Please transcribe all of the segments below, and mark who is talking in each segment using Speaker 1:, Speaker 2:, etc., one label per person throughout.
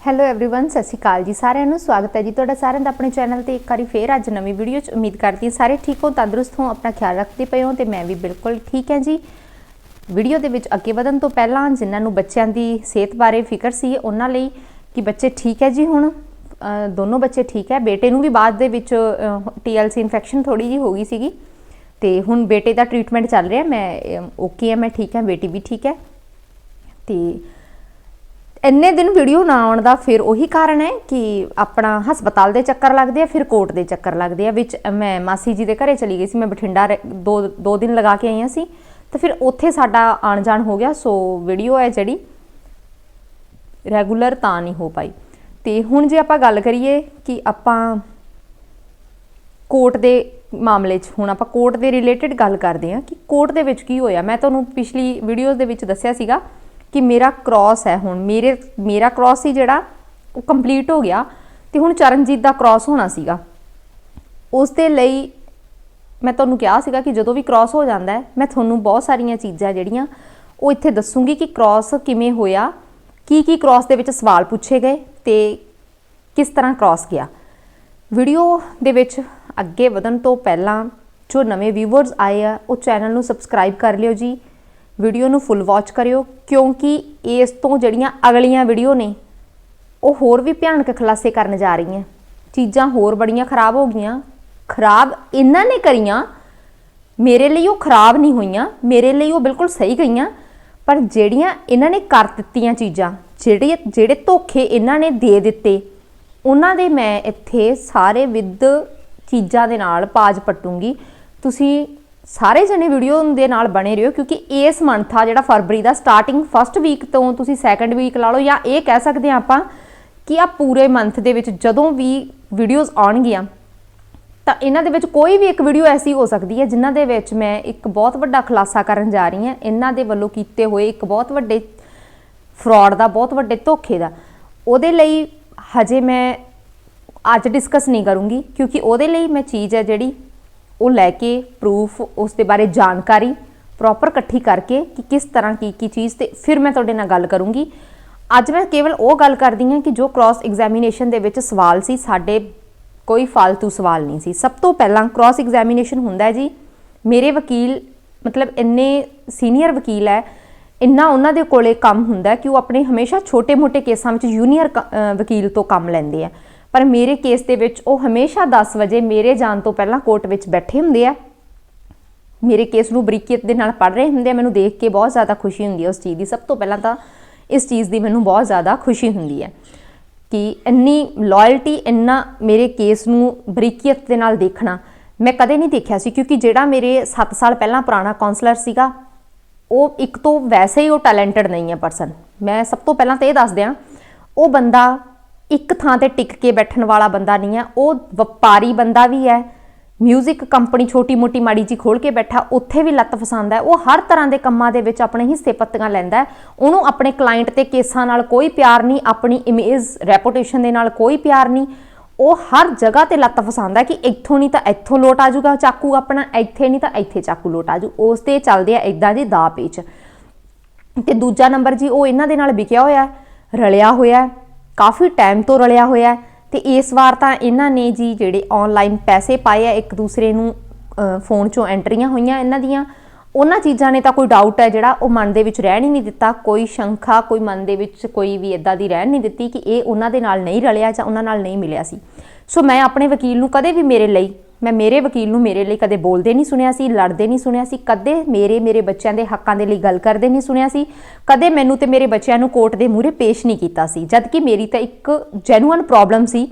Speaker 1: Hello everyone ਸਤਿ ਸ਼੍ਰੀ ਅਕਾਲ ਜੀ ਸਾਰਿਆਂ ਨੂੰ ਸਵਾਗਤ ਹੈ ਜੀ ਤੁਹਾਡਾ ਸਾਰਿਆਂ ਦਾ ਆਪਣੇ ਚੈਨਲ ਤੇ ਇੱਕ ਵਾਰੀ ਫੇਰ ਅੱਜ ਨਵੀਂ ਵੀਡੀਓ 'ਚ ਉਮੀਦ ਕਰਦੀ ਹਾਂ ਸਾਰੇ ਠੀਕ ਹੋ ਤੰਦਰੁਸਤ ਹੋ ਆਪਣਾ ਖਿਆਲ ਰੱਖਦੇ ਪਏ ਹੋ ਤੇ ਮੈਂ ਵੀ ਬਿਲਕੁਲ ਠੀਕ ਹਾਂ ਜੀ ਵੀਡੀਓ ਦੇ ਵਿੱਚ ਅੱਗੇ ਵਧਣ ਤੋਂ ਪਹਿਲਾਂ ਜਿਨ੍ਹਾਂ ਨੂੰ ਬੱਚਿਆਂ ਦੀ ਸਿਹਤ ਬਾਰੇ ਫਿਕਰ ਸੀ ਉਹਨਾਂ ਲਈ ਕਿ ਬੱਚੇ ਠੀਕ ਹੈ ਜੀ ਹੁਣ ਅ, ਦੋਨੋਂ ਬੱਚੇ ਠੀਕ ਹੈ ਬੇਟੇ ਨੂੰ ਵੀ ਬਾਅਦ ਦੇ ਵਿੱਚ TLC ਇਨਫੈਕਸ਼ਨ ਥੋੜੀ ਜੀ ਹੋ ਗਈ ਸੀਗੀ ਤੇ ਹੁਣ ਬੇਟੇ ਦਾ ਟ੍ਰੀਟਮੈਂਟ ਚੱਲ ਰਿਹਾ ਮੈਂ ਓਕੇ ਹੈ ਮੈਂ ਠੀਕ ਹਾਂ ਬੇਟੀ ਵੀ ਠੀਕ ਹੈ ਤੇ ਇੰਨੇ ਦਿਨ ਵੀਡੀਓ ਨਾ ਆਉਣ ਦਾ ਫਿਰ ਉਹੀ ਕਾਰਨ ਹੈ ਕਿ ਆਪਣਾ ਹਸਪਤਾਲ ਦੇ ਚੱਕਰ ਲੱਗਦੇ ਆ, ਫਿਰ ਕੋਰਟ ਦੇ ਚੱਕਰ ਲੱਗਦੇ ਆ, ਵਿੱਚ ਮੈਂ ਮਾਸੀ ਜੀ ਦੇ ਘਰੇ ਚਲੀ ਗਈ ਸੀ, ਮੈਂ ਬਠਿੰਡਾ ਰਹਿ- ਦੋ ਦੋ ਦਿਨ ਲਗਾ ਕੇ ਆਈ ਹਾਂ ਸੀ, ਤਾਂ ਫਿਰ ਉੱਥੇ ਸਾਡਾ ਆਣ ਜਾਣ ਹੋ ਗਿਆ, ਸੋ ਵੀਡੀਓ ਹੈ ਜਿਹੜੀ ਰੈਗੂਲਰ ਤਾਂ ਨਹੀਂ ਹੋ ਪਾਈ। ਤੇ ਹੁਣ ਜੇ ਆਪਾਂ ਗੱਲ ਕਰੀਏ ਕਿ ਆਪਾਂ ਕੋਰਟ ਦੇ ਮਾਮਲੇ 'ਚ, ਹੁਣ ਆਪਾਂ ਕੋਰਟ ਦੇ ਰਿਲੇਟਡ ਗੱਲ ਕਰਦੇ ਹਾਂ ਕਿ ਕੋਰਟ ਦੇ ਵਿੱਚ ਕੀ ਹੋਇਆ। ਮੈਂ ਤੁਹਾਨੂੰ ਪਿਛਲੀ ਵੀਡੀਓਜ਼ ਦੇ ਵਿੱਚ ਦੱਸਿਆ ਸੀਗਾ ਕਿ ਮੇਰਾ ਕ੍ਰਾਸ ਹੈ ਹੁਣ। ਮੇਰੇ, ਮੇਰਾ ਕ੍ਰਾਸ ਸੀ ਜਿਹੜਾ, ਉਹ ਕੰਪਲੀਟ ਹੋ ਗਿਆ ਤੇ ਹੁਣ ਚਰਨਜੀਤ ਦਾ ਕ੍ਰਾਸ ਹੋਣਾ ਸੀਗਾ। ਉਸ ਦੇ ਲਈ ਮੈਂ ਤੁਹਾਨੂੰ ਕਿਹਾ ਸੀਗਾ ਕਿ ਜਦੋਂ ਵੀ ਕ੍ਰਾਸ ਹੋ ਜਾਂਦਾ ਹੈ, ਮੈਂ ਤੁਹਾਨੂੰ ਬਹੁਤ ਸਾਰੀਆਂ ਚੀਜ਼ਾਂ ਜਿਹੜੀਆਂ, ਉਹ ਇੱਥੇ ਦੱਸੂਗੀ ਕਿ ਕ੍ਰਾਸ ਕਿਵੇਂ ਹੋਇਆ, ਕੀ ਕੀ ਕ੍ਰਾਸ ਦੇ ਵਿੱਚ ਸਵਾਲ ਪੁੱਛੇ ਗਏ ਤੇ ਕਿਸ ਤਰ੍ਹਾਂ ਕ੍ਰਾਸ ਗਿਆ। ਵੀਡੀਓ ਦੇ ਵਿੱਚ ਅੱਗੇ ਵਧਣ ਤੋਂ ਪਹਿਲਾਂ ਜੋ ਨਵੇਂ ਵਿਊਅਰਸ ਆਏ ਆ, ਉਹ ਚੈਨਲ ਨੂੰ ਸਬਸਕ੍ਰਾਈਬ ਕਰ ਲਿਓ ਜੀ। ਵੀਡੀਓ ਨੂੰ ਫੁੱਲ ਵਾਚ ਕਰਿਓ, ਕਿਉਂਕਿ ਇਸ ਤੋਂ ਜਿਹੜੀਆਂ ਅਗਲੀਆਂ ਵੀਡੀਓ ਨੇ, ਉਹ ਹੋਰ ਵੀ ਭਿਆਨਕ ਖੁਲਾਸੇ ਕਰਨ ਜਾ ਰਹੀਆਂ। ਚੀਜ਼ਾਂ ਹੋਰ ਬੜੀਆਂ ਖਰਾਬ ਹੋ ਗਈਆਂ। ਖਰਾਬ ਇਹਨਾਂ ਨੇ ਕਰੀਆਂ, ਮੇਰੇ ਲਈ ਉਹ ਖਰਾਬ ਨਹੀਂ ਹੋਈਆਂ, ਮੇਰੇ ਲਈ ਉਹ ਬਿਲਕੁਲ ਸਹੀ ਗਈਆਂ, ਪਰ ਜਿਹੜੀਆਂ ਇਹਨਾਂ ਨੇ ਕਰ ਦਿੱਤੀਆਂ ਚੀਜ਼ਾਂ, ਜਿਹੜੇ ਜਿਹੜੇ ਧੋਖੇ ਇਹਨਾਂ ਨੇ ਦੇ ਦਿੱਤੇ, ਉਹਨਾਂ ਦੇ ਮੈਂ ਇੱਥੇ ਸਾਰੇ ਵਿਦ ਚੀਜ਼ਾਂ ਦੇ ਨਾਲ ਪਾਜ ਪਟੂੰਗੀ। ਤੁਸੀਂ ਸਾਰੇ ਜਣੇ ਵੀਡੀਓ ਦੇ ਨਾਲ ਬਣੇ ਰਹੋ, ਕਿਉਂਕਿ ਇਸ ਮੰਥ ਆ ਜਿਹੜਾ ਫਰਵਰੀ ਦਾ ਸਟਾਰਟਿੰਗ ਫਸਟ ਵੀਕ ਤੋਂ ਤੁਸੀਂ ਸੈਕੰਡ ਵੀਕ ਲਾ ਲਓ, ਜਾਂ ਇਹ ਕਹਿ ਸਕਦੇ ਆ ਆਪਾਂ ਕਿ ਆ ਪੂਰੇ ਮੰਥ ਦੇ ਵਿੱਚ ਜਦੋਂ ਵੀ ਵੀਡੀਓਜ਼ ਆਉਣਗੀਆਂ, ਤਾਂ ਇਹਨਾਂ ਦੇ ਵਿੱਚ ਕੋਈ ਵੀ ਇੱਕ ਵੀਡੀਓ ਐਸੀ ਹੋ ਸਕਦੀ ਹੈ ਜਿਨ੍ਹਾਂ ਦੇ ਵਿੱਚ ਮੈਂ ਇੱਕ ਬਹੁਤ ਵੱਡਾ ਖੁਲਾਸਾ ਕਰਨ ਜਾ ਰਹੀ ਹਾਂ। ਇਹਨਾਂ ਦੇ ਵੱਲੋਂ ਕੀਤੇ ਹੋਏ ਇੱਕ ਬਹੁਤ ਵੱਡੇ ਫਰਾਡ ਦਾ, ਬਹੁਤ ਵੱਡੇ ਧੋਖੇ ਦਾ। ਉਹਦੇ ਲਈ ਹਜੇ ਮੈਂ ਅੱਜ ਡਿਸਕਸ ਨਹੀਂ ਕਰੂੰਗੀ, ਕਿਉਂਕਿ ਉਹਦੇ ਲਈ ਮੈਂ ਚੀਜ਼ ਹੈ ਜਿਹੜੀ ਉਹ ਲੈ ਕੇ ਪ੍ਰੂਫ ਉਸ ਦੇ ਬਾਰੇ ਜਾਣਕਾਰੀ ਪ੍ਰੋਪਰ ਇਕੱਠੀ ਕਰਕੇ ਕਿ ਕਿਸ ਤਰ੍ਹਾਂ ਕੀ ਕੀ ਚੀਜ਼ ਤੇ ਫਿਰ ਮੈਂ ਤੁਹਾਡੇ ਨਾਲ ਗੱਲ ਕਰੂੰਗੀ। ਅੱਜ ਮੈਂ ਕੇਵਲ ਉਹ ਗੱਲ ਕਰਦੀ ਹਾਂ ਕਿ ਜੋ ਕ੍ਰਾਸ ਐਗਜ਼ਾਮੀਨੇਸ਼ਨ ਦੇ ਵਿੱਚ ਸਵਾਲ ਸੀ, ਸਾਡੇ ਕੋਈ ਫालतू ਸਵਾਲ ਨਹੀਂ ਸੀ। ਸਭ ਤੋਂ ਪਹਿਲਾਂ ਕ੍ਰਾਸ ਐਗਜ਼ਾਮੀਨੇਸ਼ਨ ਹੁੰਦਾ ਹੈ ਜੀ, ਮੇਰੇ ਵਕੀਲ, ਮਤਲਬ ਇੰਨੇ ਸੀਨੀਅਰ ਵਕੀਲ ਹੈ, ਇੰਨਾ ਉਹਨਾਂ ਦੇ ਕੋਲੇ ਕੰਮ ਹੁੰਦਾ ਕਿ ਉਹ ਆਪਣੇ ਹਮੇਸ਼ਾ ਛੋਟੇ-ਮੋਟੇ ਕੇਸਾਂ ਵਿੱਚ ਜੂਨੀਅਰ ਵਕੀਲ ਤੋਂ ਕੰਮ ਲੈਂਦੇ ਆ। ਪਰ ਮੇਰੇ ਕੇਸ ਦੇ ਵਿੱਚ ਉਹ ਹਮੇਸ਼ਾ 10 ਵਜੇ ਮੇਰੇ ਜਾਣ ਤੋਂ ਪਹਿਲਾਂ ਕੋਰਟ ਵਿੱਚ ਬੈਠੇ ਹੁੰਦੇ ਆ। ਮੇਰੇ ਕੇਸ ਨੂੰ ਬਰੀਕੀਅਤ ਦੇ ਨਾਲ ਪੜ ਰਹੇ ਹੁੰਦੇ ਆ। ਮੈਨੂੰ ਦੇਖ ਕੇ ਬਹੁਤ ਜ਼ਿਆਦਾ ਖੁਸ਼ੀ ਹੁੰਦੀ ਹੈ ਉਸ ਚੀਜ਼ ਦੀ। ਸਭ ਤੋਂ ਪਹਿਲਾਂ ਤਾਂ ਇਸ ਚੀਜ਼ ਦੀ ਮੈਨੂੰ ਬਹੁਤ ਜ਼ਿਆਦਾ ਖੁਸ਼ੀ ਹੁੰਦੀ ਹੈ ਕਿ ਇੰਨੀ ਲਾਇਲਟੀ ਇੰਨਾ ਮੇਰੇ ਕੇਸ ਨੂੰ ਬਰੀਕੀਅਤ ਦੇ ਨਾਲ ਦੇਖਣਾ ਮੈਂ ਕਦੇ ਨਹੀਂ ਦੇਖਿਆ ਸੀ। ਕਿਉਂਕਿ ਜਿਹੜਾ ਮੇਰੇ 7 ਸਾਲ ਪਹਿਲਾਂ ਪੁਰਾਣਾ ਕਾਉਂਸਲਰ ਸੀਗਾ, ਉਹ ਇੱਕ ਤੋਂ ਵੈਸੇ ਹੀ ਉਹ ਟੈਲੈਂਟਡ ਨਹੀਂ ਹੈ ਪਰਸਨ ਮੈਂ ਸਭ ਤੋਂ ਪਹਿਲਾਂ ਤਾਂ ਇਹ ਦੱਸ ਦਿਆਂ ਉਹ ਬੰਦਾ ਇੱਕ ਥਾਂ ਤੇ ਟਿਕ ਕੇ ਬੈਠਣ ਵਾਲਾ ਬੰਦਾ ਨਹੀਂ ਹੈ, ਉਹ ਵਪਾਰੀ ਬੰਦਾ ਵੀ ਹੈ। 뮤직 ਕੰਪਨੀ ਛੋਟੀ ਮੋਟੀ ਮਾੜੀ ਜੀ ਖੋਲ ਕੇ ਬੈਠਾ, ਉੱਥੇ ਵੀ ਲੱਤ ਫਸਾਉਂਦਾ ਹੈ, ਉਹ ਹਰ ਤਰ੍ਹਾਂ ਦੇ ਕੰਮਾਂ ਦੇ ਵਿੱਚ ਆਪਣੇ ਹਿੱਸੇ ਪੱਤੀਆਂ ਲੈਂਦਾ ਉਹਨੂੰ ਆਪਣੇ ਕਲਾਇੰਟ ਤੇ ਕੇਸਾਂ ਨਾਲ ਕੋਈ ਪਿਆਰ ਨਹੀਂ, ਆਪਣੀ ਇਮੇਜ ਰੈਪੂਟੇਸ਼ਨ ਦੇ ਨਾਲ ਕੋਈ ਪਿਆਰ ਨਹੀਂ। ਉਹ ਹਰ ਜਗ੍ਹਾ ਤੇ ਲੱਤ ਫਸਾਉਂਦਾ ਕਿ ਇੱਥੋਂ ਨਹੀਂ ਤਾਂ ਇੱਥੋਂ ਲੋਟ ਆ ਜਾਊਗਾ ਚਾਕੂ ਆਪਣਾ, ਇੱਥੇ ਨਹੀਂ ਤਾਂ ਇੱਥੇ ਚਾਕੂ ਲੋਟ ਆ ਜਾਊ। ਉਸ ਤੇ ਚੱਲਦੇ ਆ ਇਦਾਂ ਦੇ ਦਾ ਪੇਚ। ਤੇ ਦੂਜਾ ਨੰਬਰ ਜੀ, ਉਹ ਇਹਨਾਂ ਦੇ ਨਾਲ ਵਿਕਿਆ ਹੋਇਆ ਰਲਿਆ ਹੋਇਆ ਕਾਫੀ ਟਾਈਮ ਤੋਂ ਰਲਿਆ ਹੋਇਆ ਹੈ ਤੇ ਇਸ ਵਾਰ ਤਾਂ ਇਹਨਾਂ ਨੇ ਜੀ ਜਿਹੜੇ ਆਨਲਾਈਨ ਪੈਸੇ ਪਾਏ ਆ, ਇੱਕ ਦੂਸਰੇ ਨੂੰ ਫੋਨ ਚੋਂ ਐਂਟਰੀਆਂ ਹੋਈਆਂ ਇਹਨਾਂ ਦੀਆਂ। ਉਹਨਾਂ ਚੀਜ਼ਾਂ ਨੇ ਤਾਂ ਕੋਈ ਡਾਊਟ ਹੈ ਜਿਹੜਾ ਉਹ ਮਨ ਦੇ ਵਿੱਚ ਰਹਿਣ ਹੀ ਨਹੀਂ ਦਿੱਤਾ। ਕੋਈ ਸ਼ੰਖਾ ਕੋਈ ਮਨ ਦੇ ਵਿੱਚ ਕੋਈ ਵੀ ਇਦਾਂ ਦੀ ਰਹਿਣ ਨਹੀਂ ਦਿੱਤੀ ਕਿ ਇਹ ਉਹਨਾਂ ਦੇ ਨਾਲ ਨਹੀਂ ਰਲਿਆ ਜਾਂ ਉਹਨਾਂ ਨਾਲ ਨਹੀਂ ਮਿਲਿਆ ਸੀ। ਸੋ ਮੈਂ ਆਪਣੇ ਵਕੀਲ ਨੂੰ ਕਦੇ ਵੀ ਮੇਰੇ ਲਈ ਮੈਂ ਮੇਰੇ ਵਕੀਲ ਨੂੰ ਮੇਰੇ ਲਈ ਕਦੇ ਬੋਲਦੇ ਨਹੀਂ ਸੁਣਿਆ ਸੀ, ਲੜਦੇ ਨਹੀਂ ਸੁਣਿਆ ਸੀ, ਕਦੇ ਮੇਰੇ ਮੇਰੇ ਬੱਚਿਆਂ ਦੇ ਹੱਕਾਂ ਦੇ ਲਈ ਗੱਲ ਕਰਦੇ ਨਹੀਂ ਸੁਣਿਆ ਸੀ, ਕਦੇ ਮੈਨੂੰ ਤੇ ਮੇਰੇ ਬੱਚਿਆਂ ਨੂੰ ਕੋਰਟ ਦੇ ਮੂਹਰੇ ਪੇਸ਼ ਨਹੀਂ ਕੀਤਾ ਸੀ ਜਦ ਕਿ ਮੇਰੀ ਤਾਂ ਇੱਕ ਜੈਨੂਅਨ ਪ੍ਰੋਬਲਮ ਸੀ,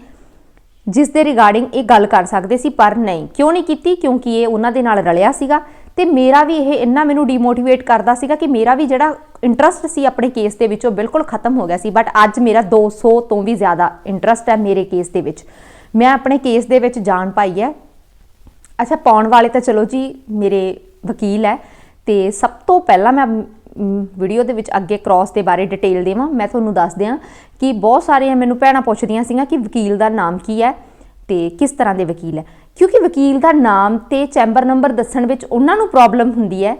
Speaker 1: ਜਿਸ ਦੇ ਰਿਗਾਰਡਿੰਗ ਇਹ ਗੱਲ ਕਰ ਸਕਦੇ ਸੀ, ਪਰ ਨਹੀਂ, ਕਿਉਂ ਨਹੀਂ ਕੀਤੀ? ਕਿਉਂਕਿ ਇਹ ਉਹਨਾਂ ਦੇ ਨਾਲ ਰਲਿਆ ਸੀਗਾ ਤੇ ਮੇਰਾ ਵੀ ਇਹ ਇੰਨਾ ਮੈਨੂੰ ਡੀਮੋਟੀਵੇਟ ਕਰਦਾ ਸੀਗਾ ਕਿ ਮੇਰਾ ਵੀ ਜਿਹੜਾ ਇੰਟਰਸਟ ਸੀ ਆਪਣੇ ਕੇਸ ਦੇ ਵਿੱਚ ਉਹ ਬਿਲਕੁਲ ਖਤਮ ਹੋ ਗਿਆ ਸੀ ਬਟ ਅੱਜ ਮੇਰਾ 200 ਤੋਂ ਵੀ ਜ਼ਿਆਦਾ ਇੰਟਰਸਟ ਹੈ ਮੇਰੇ ਕੇਸ ਦੇ ਵਿੱਚ। ਮੈਂ ਆਪਣੇ ਕੇਸ ਦੇ ਵਿੱਚ ਜਾਣ ਪਾਈ ਹੈ। ਅੱਛਾ, ਪਾਉਣ ਵਾਲੇ ਤਾਂ ਚਲੋ ਜੀ ਮੇਰੇ ਵਕੀਲ ਹੈ ਤੇ ਸਭ ਤੋਂ ਪਹਿਲਾਂ ਮੈਂ ਵੀਡੀਓ ਦੇ ਵਿੱਚ ਅੱਗੇ ਕ੍ਰਾਸ ਦੇ ਬਾਰੇ ਡਿਟੇਲ ਦੇਵਾਂ। ਮੈਂ ਤੁਹਾਨੂੰ ਦੱਸ ਦਿਆਂ ਕਿ ਬਹੁਤ ਸਾਰੀਆਂ ਮੈਨੂੰ ਭੈਣਾਂ ਪੁੱਛਦੀਆਂ ਸੀਗੀਆਂ ਕਿ ਵਕੀਲ ਦਾ ਨਾਮ ਕੀ ਹੈ ਤੇ ਕਿਸ ਤਰ੍ਹਾਂ ਦੇ ਵਕੀਲ ਹੈ। ਕਿਉਂਕਿ ਵਕੀਲ ਦਾ ਨਾਮ ਤੇ ਚੈਂਬਰ ਨੰਬਰ ਦੱਸਣ ਵਿੱਚ ਉਹਨਾਂ ਨੂੰ ਪ੍ਰੋਬਲਮ ਹੁੰਦੀ ਹੈ,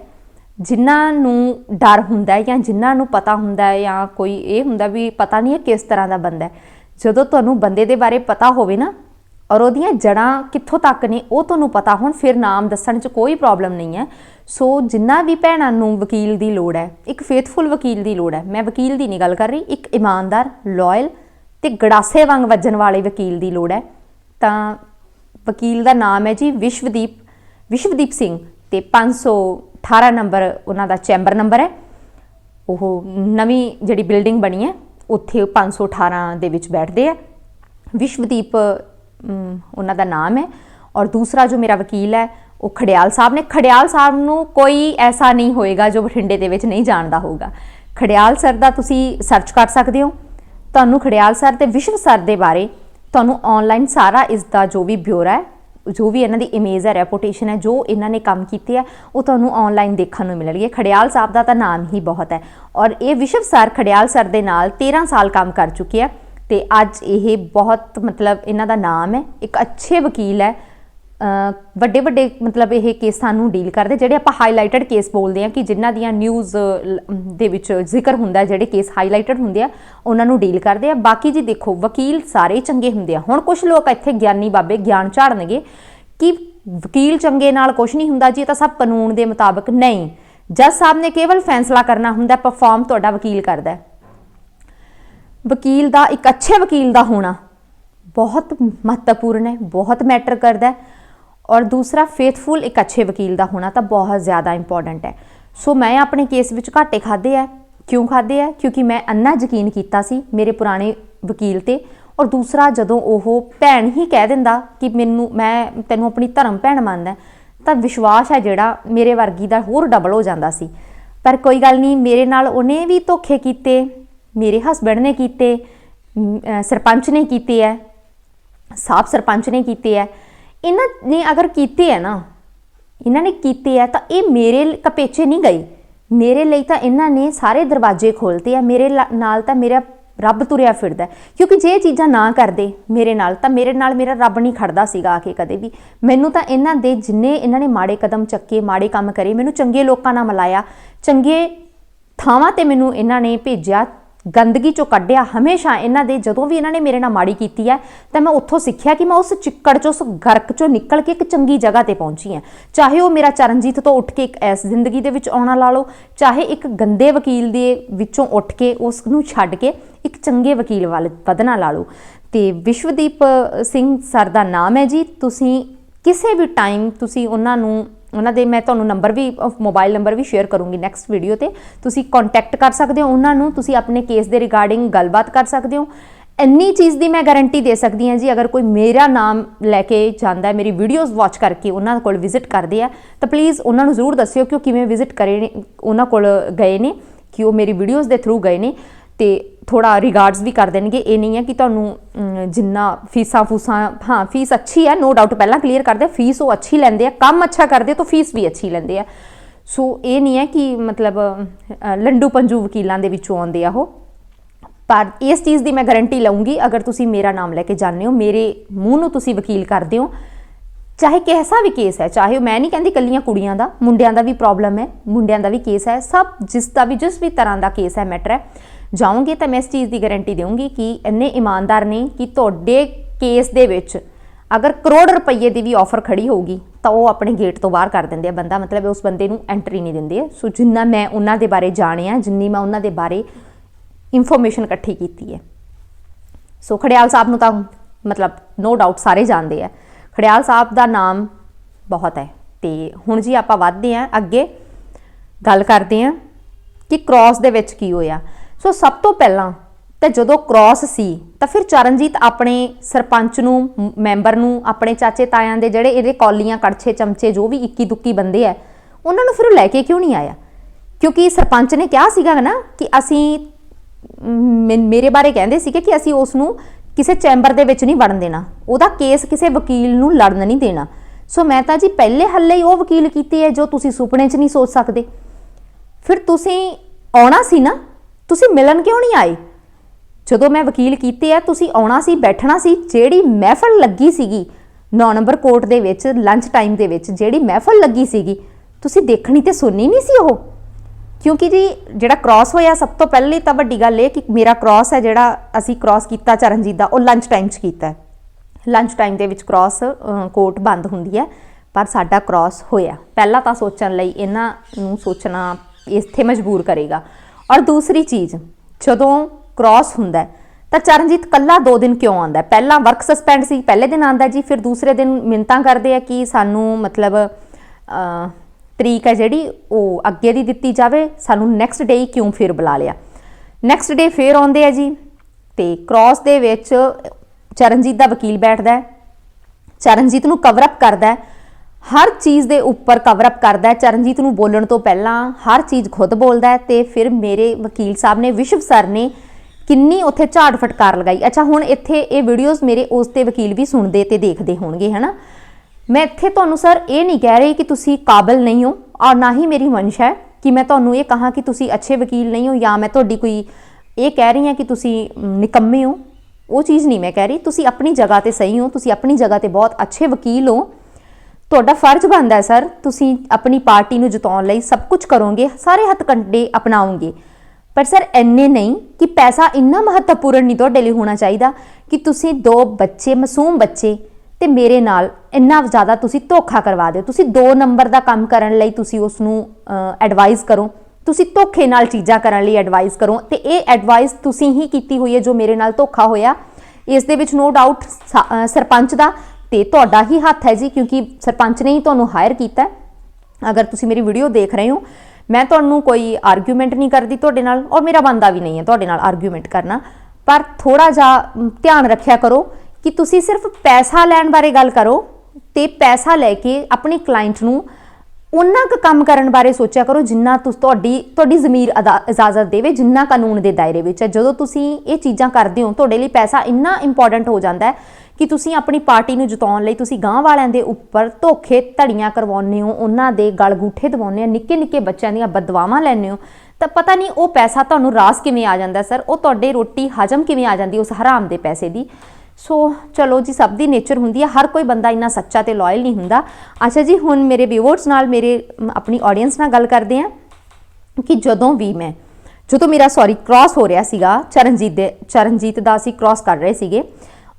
Speaker 1: ਜਿਨ੍ਹਾਂ ਨੂੰ ਡਰ ਹੁੰਦਾ ਹੈ ਜਾਂ ਜਿਨ੍ਹਾਂ ਨੂੰ ਪਤਾ ਹੁੰਦਾ ਹੈ ਜਾਂ ਕੋਈ ਇਹ ਹੁੰਦਾ ਵੀ ਪਤਾ ਨਹੀਂ ਹੈ ਕਿਸ ਤਰ੍ਹਾਂ ਦਾ ਬੰਦਾ ਹੈ। ਜਦੋਂ ਤੁਹਾਨੂੰ ਬੰਦੇ ਦੇ ਬਾਰੇ ਪਤਾ ਹੋਵੇ ਨਾ ਔਰ ਉਹਦੀਆਂ ਜੜਾਂ ਕਿੱਥੋਂ ਤੱਕ ਨੇ, ਉਹ ਤੁਹਾਨੂੰ ਪਤਾ। ਹੋਣ ਫਿਰ ਨਾਮ ਦੱਸਣ 'ਚ ਕੋਈ ਪ੍ਰੋਬਲਮ ਨਹੀਂ ਹੈ। ਸੋ ਜਿੰਨਾ ਵੀ ਭੈਣਾਂ ਨੂੰ ਵਕੀਲ ਦੀ ਲੋੜ ਹੈ, ਇੱਕ ਫੇਥਫੁਲ ਵਕੀਲ ਦੀ ਲੋੜ ਹੈ, ਮੈਂ ਵਕੀਲ ਦੀ ਨਹੀਂ ਗੱਲ ਕਰ ਰਹੀ, ਇੱਕ ਇਮਾਨਦਾਰ ਲਾਇਲ ਤੇ ਗੜਾਸੇ ਵਾਂਗ ਵੱਜਣ ਵਾਲੇ ਵਕੀਲ ਦੀ ਲੋੜ ਹੈ। ਤਾਂ ਵਕੀਲ ਦਾ ਨਾਮ ਹੈ ਜੀ ਵਿਸ਼ਵਦੀਪ ਵਿਸ਼ਵਦੀਪ ਸਿੰਘ ਤੇ 518 ਨੰਬਰ ਉਹਨਾਂ ਦਾ ਚੈਂਬਰ ਨੰਬਰ ਹੈ। ਉਹ ਨਵੀਂ ਜਿਹੜੀ ਬਿਲਡਿੰਗ ਬਣੀ ਹੈ, ਉੱਥੇ 518 ਦੇ ਵਿੱਚ ਬੈਠਦੇ ਆ। ਵਿਸ਼ਵਦੀਪ ਉਹਨਾਂ ਦਾ ਨਾਮ ਹੈ। ਔਰ ਦੂਸਰਾ ਜੋ ਮੇਰਾ ਵਕੀਲ ਹੈ, ਉਹ ਖੜਿਆਲ ਸਾਹਿਬ ਨੇ। ਖੜਿਆਲ ਸਾਹਿਬ ਨੂੰ ਕੋਈ ਐਸਾ ਨਹੀਂ ਹੋਏਗਾ ਜੋ ਬਠਿੰਡੇ ਦੇ ਵਿੱਚ ਨਹੀਂ ਜਾਣਦਾ ਹੋਊਗਾ। ਖੜਿਆਲ ਸਰ ਦਾ ਤੁਸੀਂ ਸਰਚ ਕਰ ਸਕਦੇ ਹੋ। ਤੁਹਾਨੂੰ ਖੜਿਆਲ ਸਰ ਤੇ ਵਿਸ਼ਵ ਸਰ ਦੇ ਬਾਰੇ ਤੁਹਾਨੂੰ ਆਨਲਾਈਨ ਸਾਰਾ ਇਸ ਦਾ ਜੋ ਵੀ ਬਿਊਰਾ ਹੈ, ਜੋ ਵੀ ਇਹਨਾਂ ਦੀ ਇਮੇਜ ਹੈ ਰੈਪੂਟੇਸ਼ਨ ਹੈ, ਜੋ ਇਹਨਾਂ ਨੇ ਕੰਮ ਕੀਤੇ ਹੈ, ਉਹ ਤੁਹਾਨੂੰ ਆਨਲਾਈਨ ਦੇਖਣ ਨੂੰ ਮਿਲਣਗੇ। ਖੜਿਆਲ ਸਾਹਿਬ ਦਾ ਤਾਂ ਨਾਮ ਹੀ ਬਹੁਤ ਹੈ। ਔਰ ਇਹ ਵਿਸ਼ਵ ਸਰ ਖੜਿਆਲ ਸਰ ਦੇ ਨਾਲ 13 ਸਾਲ ਕੰਮ ਕਰ ਚੁੱਕੇ ਹੈ। ਤੇ ਅੱਜ ਇਹ ਬਹੁਤ ਮਤਲਬ ਇਹਨਾਂ ਦਾ ਨਾਮ ਹੈ। ਇੱਕ ਅੱਛੇ ਵਕੀਲ ਹੈ। ਵੱਡੇ ਵੱਡੇ ਮਤਲਬ ਇਹ ਕੇਸਾਂ ਨੂੰ ਡੀਲ ਕਰਦੇ, ਜਿਹੜੇ ਆਪਾਂ ਹਾਈਲਾਈਟਡ ਕੇਸ ਬੋਲਦੇ ਆ ਕਿ ਜਿਨ੍ਹਾਂ ਦੀਆਂ ਨਿਊਜ਼ ਦੇ ਵਿੱਚ ਜ਼ਿਕਰ ਹੁੰਦਾ, ਜਿਹੜੇ ਕੇਸ ਹਾਈਲਾਈਟਡ ਹੁੰਦੇ ਆ, ਉਹਨਾਂ ਨੂੰ ਡੀਲ ਕਰਦੇ ਆ। ਬਾਕੀ ਜੀ ਦੇਖੋ, ਵਕੀਲ ਸਾਰੇ ਚੰਗੇ ਹੁੰਦੇ ਆ। ਹੁਣ ਕੁਝ ਲੋਕ ਇੱਥੇ ਗਿਆਨੀ ਬਾਬੇ ਗਿਆਨ ਝਾੜਨਗੇ ਕਿ ਵਕੀਲ ਚੰਗੇ ਨਾਲ ਕੁਝ ਨਹੀਂ ਹੁੰਦਾ ਜੀ, ਇਹ ਤਾਂ ਸਭ ਕਾਨੂੰਨ ਦੇ ਮੁਤਾਬਕ ਨਹੀਂ। ਜੱਜ ਸਾਹਿਬ ਨੇ ਕੇਵਲ ਫੈਸਲਾ ਕਰਨਾ ਹੁੰਦਾ ਪਰਫਾਰਮ ਤੁਹਾਡਾ ਵਕੀਲ ਕਰਦਾ ਹੈ। ਵਕੀਲ ਦਾ, ਇੱਕ ਅੱਛੇ ਵਕੀਲ ਦਾ ਹੋਣਾ ਬਹੁਤ ਮਹੱਤਵਪੂਰਨ ਹੈ, ਬਹੁਤ ਮੈਟਰ ਕਰਦਾ ਹੈ ਔਰ ਦੂਸਰਾ ਫੇਥਫੁਲ ਇੱਕ ਅੱਛੇ ਵਕੀਲ ਦਾ ਹੋਣਾ ਤਾਂ ਬਹੁਤ ਜ਼ਿਆਦਾ ਇੰਪੋਰਟੈਂਟ ਹੈ। ਸੋ ਮੈਂ ਆਪਣੇ ਕੇਸ ਵਿੱਚ ਘਾਟੇ ਖਾਦੇ ਆ, ਕਿਉਂ ਖਾਦੇ ਆ? ਕਿਉਂਕਿ ਮੈਂ ਅੰਨਾ ਯਕੀਨ ਕੀਤਾ ਸੀ ਮੇਰੇ ਪੁਰਾਣੇ ਵਕੀਲ ਤੇ ਔਰ ਦੂਸਰਾ, ਜਦੋਂ ਉਹ ਭੈਣ ਹੀ ਕਹਿ ਦਿੰਦਾ ਕਿ ਮੈਨੂੰ, ਮੈਂ ਤੈਨੂੰ ਆਪਣੀ ਧਰਮ ਭੈਣ ਮੰਨਦਾ ਤਾਂ ਵਿਸ਼ਵਾਸ ਹੈ ਜਿਹੜਾ ਮੇਰੇ ਵਰਗੀ ਦਾ ਹੋਰ ਡਬਲ ਹੋ ਜਾਂਦਾ ਸੀ। ਪਰ ਕੋਈ ਗੱਲ ਨਹੀਂ, ਮੇਰੇ ਨਾਲ ਉਹਨੇ ਵੀ ਧੋਖੇ ਕੀਤੇ ਮੇਰੇ ਹਸਬੰਡ ਨੇ ਕੀਤੇ ਸਰਪੰਚ ਨੇ ਕੀਤੇ ਐ ਸਾਬ ਸਰਪੰਚ ਨੇ ਕੀਤੇ ਐ। ਇਹਨਾਂ ਨੇ ਅਗਰ ਕੀਤੇ ਐ ਨਾ, ਇਹਨਾਂ ਨੇ ਕੀਤੇ ਐ ਤਾਂ ਇਹ ਮੇਰੇ ਕਪੇਚੇ ਨਹੀਂ ਗਏ। ਮੇਰੇ ਲਈ ਤਾਂ ਇਹਨਾਂ ਨੇ ਸਾਰੇ ਦਰਵਾਜ਼ੇ ਖੋਲਤੇ ਆ ਮੇਰੇ ਲਾ- ਨਾਲ ਤਾਂ ਮੇਰਾ ਰੱਬ ਤੁਰਿਆ ਫਿਰਦਾ ਕਿਉਂਕਿ ਜੇ ਇਹ ਚੀਜ਼ਾਂ ਨਾ ਕਰਦੇ ਮੇਰੇ ਨਾਲ, ਤਾਂ ਮੇਰੇ ਨਾਲ ਮੇਰਾ ਰੱਬ ਨਹੀਂ ਖੜਦਾ ਸੀਗਾ ਆ ਕੇ ਕਦੇ ਵੀ। ਮੈਨੂੰ ਤਾਂ ਇਹਨਾਂ ਦੇ ਜਿੰਨੇ ਇਹਨਾਂ ਨੇ ਮਾੜੇ ਕਦਮ ਚੱਕੇ, ਮਾੜੇ ਕੰਮ ਕਰੇ, ਮੈਨੂੰ ਚੰਗੇ ਲੋਕਾਂ ਨਾਲ ਮਿਲਾਇਆ, ਚੰਗੇ ਥਾਵਾਂ ਤੇ ਮੈਨੂੰ ਇਹਨਾਂ ਨੇ ਭੇਜਿਆ ਗੰਦਗੀ ਚੋਂ ਕੱਢਿਆ, ਹਮੇਸ਼ਾ ਇਹਨਾਂ ਦੇ ਜਦੋਂ ਵੀ ਇਹਨਾਂ ਨੇ ਮੇਰੇ ਨਾਲ ਮਾੜੀ ਕੀਤੀ ਹੈ, ਤਾਂ ਮੈਂ ਉੱਥੋਂ ਸਿੱਖਿਆ ਕਿ ਮੈਂ ਉਸ ਚਿੱਕੜ ਚੋਂ, ਉਸ ਗਰਕ ਚੋਂ ਨਿਕਲ ਕੇ ਇੱਕ ਚੰਗੀ ਜਗ੍ਹਾ ਤੇ ਪਹੁੰਚੀ ਹਾਂ। ਚਾਹੇ ਉਹ ਮੇਰਾ ਚਰਨਜੀਤ ਤੋਂ ਉੱਠ ਕੇ ਇੱਕ ਐਸ ਜ਼ਿੰਦਗੀ ਦੇ ਵਿੱਚ ਆਉਣਾ ਲਾ ਲਓ, ਚਾਹੇ ਇੱਕ ਗੰਦੇ ਵਕੀਲ ਦੇ ਵਿੱਚੋਂ ਉੱਠ ਕੇ ਉਸ ਨੂੰ ਛੱਡ ਕੇ ਇੱਕ ਚੰਗੇ ਵਕੀਲ ਵੱਲ ਵਧਣਾ ਲਾ ਲਓ। ਤੇ ਵਿਸ਼ਵਦੀਪ ਸਿੰਘ ਸਰ ਦਾ ਨਾਮ ਹੈ ਜੀ। ਤੁਸੀਂ ਕਿਸੇ ਵੀ ਟਾਈਮ ਤੁਸੀਂ ਉਹਨਾਂ ਨੂੰ ਉਹਨਾਂ ਦੇ ਮੈਂ ਤੁਹਾਨੂੰ ਨੰਬਰ ਵੀ ਮੋਬਾਈਲ ਨੰਬਰ ਵੀ ਸ਼ੇਅਰ ਕਰੂੰਗੀ ਨੈਕਸਟ ਵੀਡੀਓ ਤੇ। ਤੁਸੀਂ ਕੰਟੈਕਟ ਕਰ ਸਕਦੇ ਹੋ ਉਹਨਾਂ ਨੂੰ, ਤੁਸੀਂ ਆਪਣੇ ਕੇਸ ਦੇ ਰਿਗਾਰਡਿੰਗ ਗੱਲਬਾਤ ਕਰ ਸਕਦੇ ਹੋ। ਇੰਨੀ ਚੀਜ਼ ਦੀ ਮੈਂ ਗਾਰੰਟੀ ਦੇ ਸਕਦੀ ਹਾਂ ਜੀ, ਅਗਰ ਕੋਈ ਮੇਰਾ ਨਾਮ ਲੈ ਕੇ ਜਾਂਦਾ ਹੈ, ਮੇਰੀ ਵੀਡੀਓਜ਼ ਵਾਚ ਕਰਕੇ ਉਹਨਾਂ ਕੋਲ ਵਿਜ਼ਿਟ ਕਰਦੇ ਆ, ਤਾਂ ਪਲੀਜ਼ ਉਹਨਾਂ ਨੂੰ ਜ਼ਰੂਰ ਦੱਸਿਓ ਕਿ ਉਹ ਕਿਵੇਂ ਵਿਜ਼ਿਟ ਕਰੇ ਉਹਨਾਂ ਕੋਲ ਗਏ ਨੇ, ਕਿ ਉਹ ਮੇਰੀ ਵੀਡੀਓਜ਼ ਦੇ ਥਰੂ ਗਏ ਨੇ। ਤੇ ਥੋੜਾ ਰਿਗਾਰਡਸ ਵੀ ਕਰ ਦੇਣਗੇ। ਇਹ ਨਹੀਂ ਹੈ ਕਿ ਤੁਹਾਨੂੰ ਜਿੰਨਾ ਫੀਸਾਂ ਫੂਸਾਂ, ਹਾਂ, ਫੀਸ ਅੱਛੀ ਹੈ ਨੋ ਡਾਊਟ ਪਹਿਲਾਂ ਕਲੀਅਰ ਕਰਦੇ ਫੀਸ ਉਹ ਅੱਛੀ ਲੈਂਦੇ ਆ, ਕੰਮ ਅੱਛਾ ਕਰਦੇ ਤਾਂ ਫੀਸ ਵੀ ਅੱਛੀ ਲੈਂਦੇ ਆ। ਸੋ ਇਹ ਨਹੀਂ ਹੈ ਕਿ ਮਤਲਬ ਲੰਡੂ ਪੰਜੂ ਵਕੀਲਾਂ ਦੇ ਵਿੱਚੋਂ ਆਉਂਦੇ ਆ ਉਹ। ਪਰ ਇਸ ਚੀਜ਼ ਦੀ ਮੈਂ ਗਾਰੰਟੀ ਲਵਾਂਗੀ ਅਗਰ ਤੁਸੀਂ ਮੇਰਾ ਨਾਮ ਲੈ ਕੇ ਜਾਂਦੇ ਹੋ, ਮੇਰੇ ਮੂੰਹ ਨੂੰ ਤੁਸੀਂ ਵਕੀਲ ਕਰਦੇ ਹੋ, ਚਾਹੇ ਕਿਹਦਾ ਵੀ ਕੇਸ ਹੈ, ਚਾਹੇ ਉਹ ਮੈਂ ਨਹੀਂ ਕਹਿੰਦੀ ਕੱਲੀਆਂ ਕੁੜੀਆਂ ਦਾ, ਮੁੰਡਿਆਂ ਦਾ ਵੀ ਪ੍ਰੋਬਲਮ ਹੈ, ਮੁੰਡਿਆਂ ਦਾ ਵੀ ਕੇਸ ਹੈ, ਸਭ ਜਿਸ ਦਾ ਵੀ, ਜਿਸ ਵੀ ਤਰ੍ਹਾਂ ਦਾ ਕੇਸ ਹੈ ਮੈਟਰ ਹੈ। ਜਾਓਗੇ ਤਾਂ ਮੈਂ ਇਸ ਚੀਜ਼ ਦੀ ਗਾਰੰਟੀ ਦੇਵਾਂਗੀ ਕਿ ਇੰਨੇ ਇਮਾਨਦਾਰ ਨੇ ਕਿ ਤੁਹਾਡੇ ਕੇਸ ਦੇ ਵਿੱਚ ਅਗਰ ਕਰੋੜ ਰੁਪਏ ਦੀ ਵੀ ਆਫਰ ਖੜੀ ਹੋਊਗੀ, ਤਾਂ ਉਹ ਆਪਣੇ ਗੇਟ ਤੋਂ ਬਾਹਰ ਕਰ ਦਿੰਦੇ ਆ ਬੰਦਾ। ਮਤਲਬ ਉਸ ਬੰਦੇ ਨੂੰ ਐਂਟਰੀ ਨਹੀਂ ਦਿੰਦੇ। ਸੋ ਜਿੰਨਾ ਮੈਂ ਉਹਨਾਂ ਦੇ ਬਾਰੇ ਜਾਣਿਆ, ਜਿੰਨੀ ਮੈਂ ਉਹਨਾਂ ਦੇ ਬਾਰੇ ਇਨਫੋਰਮੇਸ਼ਨ ਇਕੱਠੀ ਕੀਤੀ ਹੈ। ਸੋ ਖੜਿਆਲ ਸਾਹਿਬ ਨੂੰ ਤਾਂ ਮਤਲਬ ਨੋ ਡਾਊਟ ਸਾਰੇ ਜਾਣਦੇ ਆ। ਖੜਿਆਲ ਸਾਹਿਬ ਦਾ ਨਾਮ ਬਹੁਤ ਹੈ। ਤੇ ਹੁਣ ਜੀ ਆਪਾਂ ਵੱਧਦੇ ਆਂ ਅੱਗੇ। ਗੱਲ ਕਰਦੇ ਆਂ ਕਿ ਕ੍ਰਾਸ ਦੇ ਵਿੱਚ ਕੀ ਹੋਇਆ। ਸੋ ਸਭ ਤੋਂ ਪਹਿਲਾਂ ਤਾਂ ਜਦੋਂ ਕ੍ਰਾਸ ਸੀ, ਤਾਂ ਫਿਰ ਚਰਨਜੀਤ ਆਪਣੇ ਸਰਪੰਚ ਨੂੰ, ਮੈਂਬਰ ਨੂੰ, ਆਪਣੇ ਚਾਚੇ ਤਾਇਆਂ ਦੇ ਜਿਹੜੇ ਇਹਦੇ ਕੌਲੀਆਂ, ਕੜਛੇ, ਚਮਚੇ, ਜੋ ਵੀ ਇੱਕੀ ਦੁੱਕੀ ਬੰਦੇ ਆ, ਉਹਨਾਂ ਨੂੰ ਫਿਰ ਲੈ ਕੇ ਕਿਉਂ ਨਹੀਂ ਆਇਆ? ਕਿਉਂਕਿ ਸਰਪੰਚ ਨੇ ਕਿਹਾ ਸੀਗਾ ਨਾ ਕਿ ਅਸੀਂ, ਮ- ਮੇਰੇ ਬਾਰੇ ਕਹਿੰਦੇ ਸੀਗੇ ਕਿ ਅਸੀਂ ਉਸ ਨੂੰ ਕਿਸੇ ਚੈਂਬਰ ਦੇ ਵਿੱਚ ਨਹੀਂ ਵੜਨ ਦੇਣਾ। ਉਹਦਾ ਕੇਸ ਕਿਸੇ ਵਕੀਲ ਨੂੰ ਲੜਨ ਨਹੀਂ ਦੇਣਾ। ਸੋ ਮੈਂ ਤਾਂ ਜੀ ਪਹਿਲੇ ਹੱਲੇ ਹੀ ਉਹ ਵਕੀਲ ਕੀਤੇ ਹੈ ਜੋ ਤੁਸੀਂ ਸੁਪਨੇ 'ਚ ਨਹੀਂ ਸੋਚ ਸਕਦੇ। ਫਿਰ ਤੁਸੀਂ ਆਉਣਾ ਸੀ ਨਾ ਤੁਸੀਂ ਮਿਲਣ ਕਿਉਂ ਨਹੀਂ ਆਏ? ਜਦੋਂ ਮੈਂ ਵਕੀਲ ਕੀਤੇ ਆ, ਤੁਸੀਂ ਆਉਣਾ ਸੀ, ਬੈਠਣਾ ਸੀ, ਜਿਹੜੀ ਮਹਿਫਲ ਲੱਗੀ ਸੀਗੀ 9 ਨੰਬਰ ਕੋਰਟ ਦੇ ਵਿੱਚ ਲੰਚ ਟਾਈਮ ਦੇ ਵਿੱਚ, ਜਿਹੜੀ ਮਹਿਫਲ ਲੱਗੀ ਸੀਗੀ, ਤੁਸੀਂ ਦੇਖਣੀ ਤੇ ਸੁਣਨੀ ਨਹੀਂ ਸੀ ਉਹ? ਕਿਉਂਕਿ ਜੀ, ਜਿਹੜਾ ਕ੍ਰਾਸ ਹੋਇਆ ਸਭ ਤੋਂ ਪਹਿਲੀ ਤਾਂ ਵੱਡੀ ਗੱਲ ਇਹ ਕਿ ਮੇਰਾ ਕ੍ਰਾਸ ਹੈ ਜਿਹੜਾ ਅਸੀਂ ਕ੍ਰਾਸ ਕੀਤਾ ਚਰਨਜੀਤ ਦਾ, ਉਹ ਲੰਚ ਟਾਈਮ 'ਚ ਕੀਤਾ ਲੰਚ ਟਾਈਮ ਦੇ ਵਿੱਚ ਕ੍ਰਾਸ ਕੋਰਟ ਬੰਦ ਹੁੰਦੀ ਹੈ, ਪਰ ਸਾਡਾ ਕ੍ਰਾਸ ਹੋਇਆ। ਪਹਿਲਾਂ ਤਾਂ ਸੋਚਣ ਲਈ ਇਹਨਾਂ ਨੂੰ ਸੋਚਣਾ ਇੱਥੇ ਮਜਬੂਰ ਕਰੇਗਾ। ਔਰ ਦੂਸਰੀ ਚੀਜ਼, ਜਦੋਂ ਕ੍ਰਾਸ ਹੁੰਦਾ ਤਾਂ ਚਰਨਜੀਤ ਕੱਲਾ 2 ਦਿਨ ਕਿਉਂ ਆਉਂਦਾ ਪਹਿਲਾਂ ਵਰਕ ਸਸਪੈਂਡ ਸੀ, ਪਹਿਲੇ ਦਿਨ ਆਂਦਾ ਜੀ, ਫਿਰ ਦੂਸਰੇ ਦਿਨ ਮਿੰਤਾਂ ਕਰਦੇ ਆ ਕਿ ਸਾਨੂੰ ਮਤਲਬ ਤਰੀਕ ਹੈ ਜਿਹੜੀ, ਉਹ ਅੱਗੇ ਦੀ ਦਿੱਤੀ ਜਾਵੇ, ਸਾਨੂੰ ਨੈਕਸਟ ਡੇ ਕਿਉਂ ਫਿਰ ਬੁਲਾ ਲਿਆ? ਨੈਕਸਟ ਡੇ ਫੇਰ ਆਉਂਦੇ ਆ ਜੀ, ਤੇ ਕ੍ਰਾਸ ਦੇ ਵਿੱਚ ਚਰਨਜੀਤ ਦਾ ਵਕੀਲ ਬੈਠਦਾ ਹੈ, ਚਰਨਜੀਤ ਨੂੰ ਕਵਰ ਅਪ ਕਰਦਾ ਹੈ ਹਰ ਚੀਜ਼ ਦੇ ਉੱਪਰ ਕਵਰ ਅਪ ਕਰਦਾ ਹੈ। ਚਰਨਜੀਤ ਨੂੰ ਬੋਲਣ ਤੋਂ ਪਹਿਲਾਂ ਹਰ ਚੀਜ਼ ਖੁਦ ਬੋਲਦਾ ਹੈ ਤੇ ਫਿਰ ਮੇਰੇ ਵਕੀਲ ਸਾਹਿਬ ਨੇ, ਵਿਸ਼ਵ ਸਰ ਨੇ ਕਿੰਨੀ ਉੱਥੇ ਝਾੜ ਫਟਕਾਰ ਲਗਾਈ। ਅੱਛਾ, ਹੁਣ ਇੱਥੇ ਇਹ ਵੀਡੀਓਜ਼ ਮੇਰੇ ਉਸ ਤੇ ਵਕੀਲ ਵੀ ਸੁਣਦੇ ਤੇ ਦੇਖਦੇ ਹੋਣਗੇ, ਹਨਾ? ਮੈਂ ਇੱਥੇ ਤੁਹਾਨੂੰ ਸਰ ਇਹ ਨਹੀਂ ਕਹਿ ਰਹੀ ਕਿ ਤੁਸੀਂ ਕਾਬਿਲ ਨਹੀਂ ਹੋ, ਔਰ ਨਾ ਹੀ ਮੇਰੀ ਮਨਸ਼ਾ ਹੈ ਕਿ ਮੈਂ ਤੁਹਾਨੂੰ ਇਹ ਕਹਾਂ ਕਿ ਤੁਸੀਂ ਅੱਛੇ ਵਕੀਲ ਨਹੀਂ ਹੋ ਜਾਂ ਮੈਂ ਤੁਹਾਡੀ ਕੋਈ ਇਹ ਕਹਿ ਰਹੀ ਹਾਂ ਕਿ ਤੁਸੀਂ ਨਿਕੰਮੇ ਹੋ। ਉਹ ਚੀਜ਼ ਨਹੀਂ ਮੈਂ ਕਹਿ ਰਹੀ। ਤੁਸੀਂ ਆਪਣੀ ਜਗ੍ਹਾ ਤੇ ਸਹੀ ਹੋ, ਤੁਸੀਂ ਆਪਣੀ ਜਗ੍ਹਾ ਤੇ ਬਹੁਤ ਅੱਛੇ ਵਕੀਲ ਹੋ। ਤੁਹਾਡਾ ਫਰਜ਼ ਬਣਦਾ ਹੈ, ਸਰ, ਤੁਸੀਂ ਆਪਣੀ ਪਾਰਟੀ ਨੂੰ ਜਿਤਾਉਣ ਲਈ ਸਭ ਕੁਝ ਕਰੋਗੇ, ਸਾਰੇ ਹੱਥ ਕੰਡੇ ਅਪਣਾਓਗੇ। ਪਰ ਸਰ, ਇੰਨੇ ਨਹੀਂ ਕਿ ਪੈਸਾ ਇੰਨਾ ਮਹੱਤਵਪੂਰਨ ਨਹੀਂ ਤੁਹਾਡੇ ਲਈ ਹੋਣਾ ਚਾਹੀਦਾ ਕਿ ਤੁਸੀਂ ਦੋ ਬੱਚੇ, ਮਾਸੂਮ ਬੱਚੇ, ਤੇ ਮੇਰੇ ਨਾਲ ਇੰਨਾ ਜ਼ਿਆਦਾ ਤੁਸੀਂ ਧੋਖਾ ਕਰਵਾ ਦਿਓ। ਤੁਸੀਂ 2 ਨੰਬਰ ਦਾ ਕੰਮ ਕਰਨ ਲਈ ਤੁਸੀਂ ਉਸ ਨੂੰ ਐਡਵਾਈਸ ਕਰੋ। ਤੁਸੀਂ ਧੋਖੇ ਨਾਲ ਚੀਜ਼ਾਂ ਕਰਨ ਲਈ ਐਡਵਾਈਸ ਕਰੋ ਤੇ ਇਹ ਐਡਵਾਈਸ ਤੁਸੀਂ ਹੀ ਕੀਤੀ ਹੋਈ ਹੈ ਜੋ ਮੇਰੇ ਨਾਲ ਧੋਖਾ ਹੋਇਆ। ਇਸ ਦੇ ਵਿੱਚ ਨੋ ਡਾਊਟ ਸਰਪੰਚ ਦਾ ਤੇ ਤੁਹਾਡਾ ਹੀ ਹੱਥ ਹੈ ਜੀ, ਕਿਉਂਕਿ ਸਰਪੰਚ ਨੇ ਹੀ ਤੁਹਾਨੂੰ ਹਾਇਰ ਕੀਤਾ ਅਗਰ ਤੁਸੀਂ ਮੇਰੀ ਵੀਡੀਓ ਦੇਖ ਰਹੇ ਹੋ, ਮੈਂ ਤੁਹਾਨੂੰ ਕੋਈ ਆਰਗੂਮੈਂਟ ਨਹੀਂ ਕਰਦੀ ਤੁਹਾਡੇ ਨਾਲ ਔਰ ਮੇਰਾ ਬੰਦਾ ਵੀ ਨਹੀਂ ਹੈ ਤੁਹਾਡੇ ਨਾਲ ਆਰਗੂਮੈਂਟ ਕਰਨਾ। ਪਰ ਥੋੜਾ ਜਿਹਾ ਧਿਆਨ ਰੱਖਿਆ ਕਰੋ ਕਿ ਤੁਸੀਂ ਸਿਰਫ ਪੈਸਾ ਲੈਣ ਬਾਰੇ ਗੱਲ ਕਰੋ ਤੇ ਪੈਸਾ ਲੈ ਕੇ ਆਪਣੇ ਕਲਾਇੰਟ ਨੂੰ ਉਹਨਾਂ ਕੁ ਕੰਮ ਕਰਨ ਬਾਰੇ ਸੋਚਿਆ ਕਰੋ ਜਿੰਨਾ ਤੁਸ, ਤੁਹਾਡੀ ਤੁਹਾਡੀ ਜ਼ਮੀਰ ਅਦਾ- ਇਜਾਜ਼ਤ ਦੇਵੇ, ਜਿੰਨਾ ਕਾਨੂੰਨ ਦੇ ਦਾਇਰੇ ਵਿੱਚ ਹੈ। ਜਦੋਂ ਤੁਸੀਂ ਇਹ ਚੀਜ਼ਾਂ ਕਰਦੇ ਹੋ, ਤੁਹਾਡੇ ਲਈ ਪੈਸਾ ਇੰਨਾ ਇੰਪੋਰਟੈਂਟ ਹੋ ਜਾਂਦਾ ਹੈ ਕਿ ਤੁਸੀਂ ਆਪਣੀ ਪਾਰਟੀ ਨੂੰ ਜਿਤਾਉਣ ਲਈ ਤੁਸੀਂ ਗਾਂਹ ਵਾਲਿਆਂ ਦੇ ਉੱਪਰ ਧੋਖੇ, ਧੜੀਆਂ ਕਰਵਾਉਂਦੇ ਹੋ, ਉਹਨਾਂ ਦੇ ਗਲਗੂਠੇ ਦਵਾਉਂਦੇ ਹੋ, ਨਿੱਕੇ ਨਿੱਕੇ ਬੱਚਿਆਂ ਦੀਆਂ ਬਦਵਾਵਾਂ ਲੈਂਦੇ ਹੋ, ਤਾਂ ਪਤਾ ਨਹੀਂ ਉਹ ਪੈਸਾ ਤੁਹਾਨੂੰ ਰਾਸ ਕਿਵੇਂ ਆ ਜਾਂਦਾ ਸਰ? ਉਹ ਤੁਹਾਡੇ ਰੋਟੀ ਹਜਮ ਕਿਵੇਂ ਆ ਜਾਂਦੀ, ਉਸ ਹਰਾਮ ਦੇ ਪੈਸੇ ਦੀ? ਸੋ ਚਲੋ ਜੀ, ਸਭ ਦੀ ਨੇਚਰ ਹੁੰਦੀ ਹੈ ਹਰ ਕੋਈ ਬੰਦਾ ਇੰਨਾ ਸੱਚਾ ਤੇ ਲਾਇਲ ਨਹੀਂ ਹੁੰਦਾ। ਅੱਛਾ ਜੀ, ਹੁਣ ਮੇਰੇ ਵਿਊਅਰਸ ਨਾਲ ਮੇਰੇ ਆਪਣੀ ਆਡੀਅנס ਨਾਲ ਗੱਲ ਕਰਦੇ ਹਾਂ ਕਿ ਜਦੋਂ ਵੀ ਮੈਂ, ਜਦੋਂ ਮੇਰਾ ਸੌਰੀ ਕ੍ਰਾਸ ਹੋ ਰਿਹਾ ਸੀਗਾ, ਚਰਨਜੀਤ ਦੇ, ਚਰਨਜੀਤ ਦਾ ਅਸੀਂ ਕ੍ਰਾਸ ਕਰ ਰਹੇ ਸੀਗੇ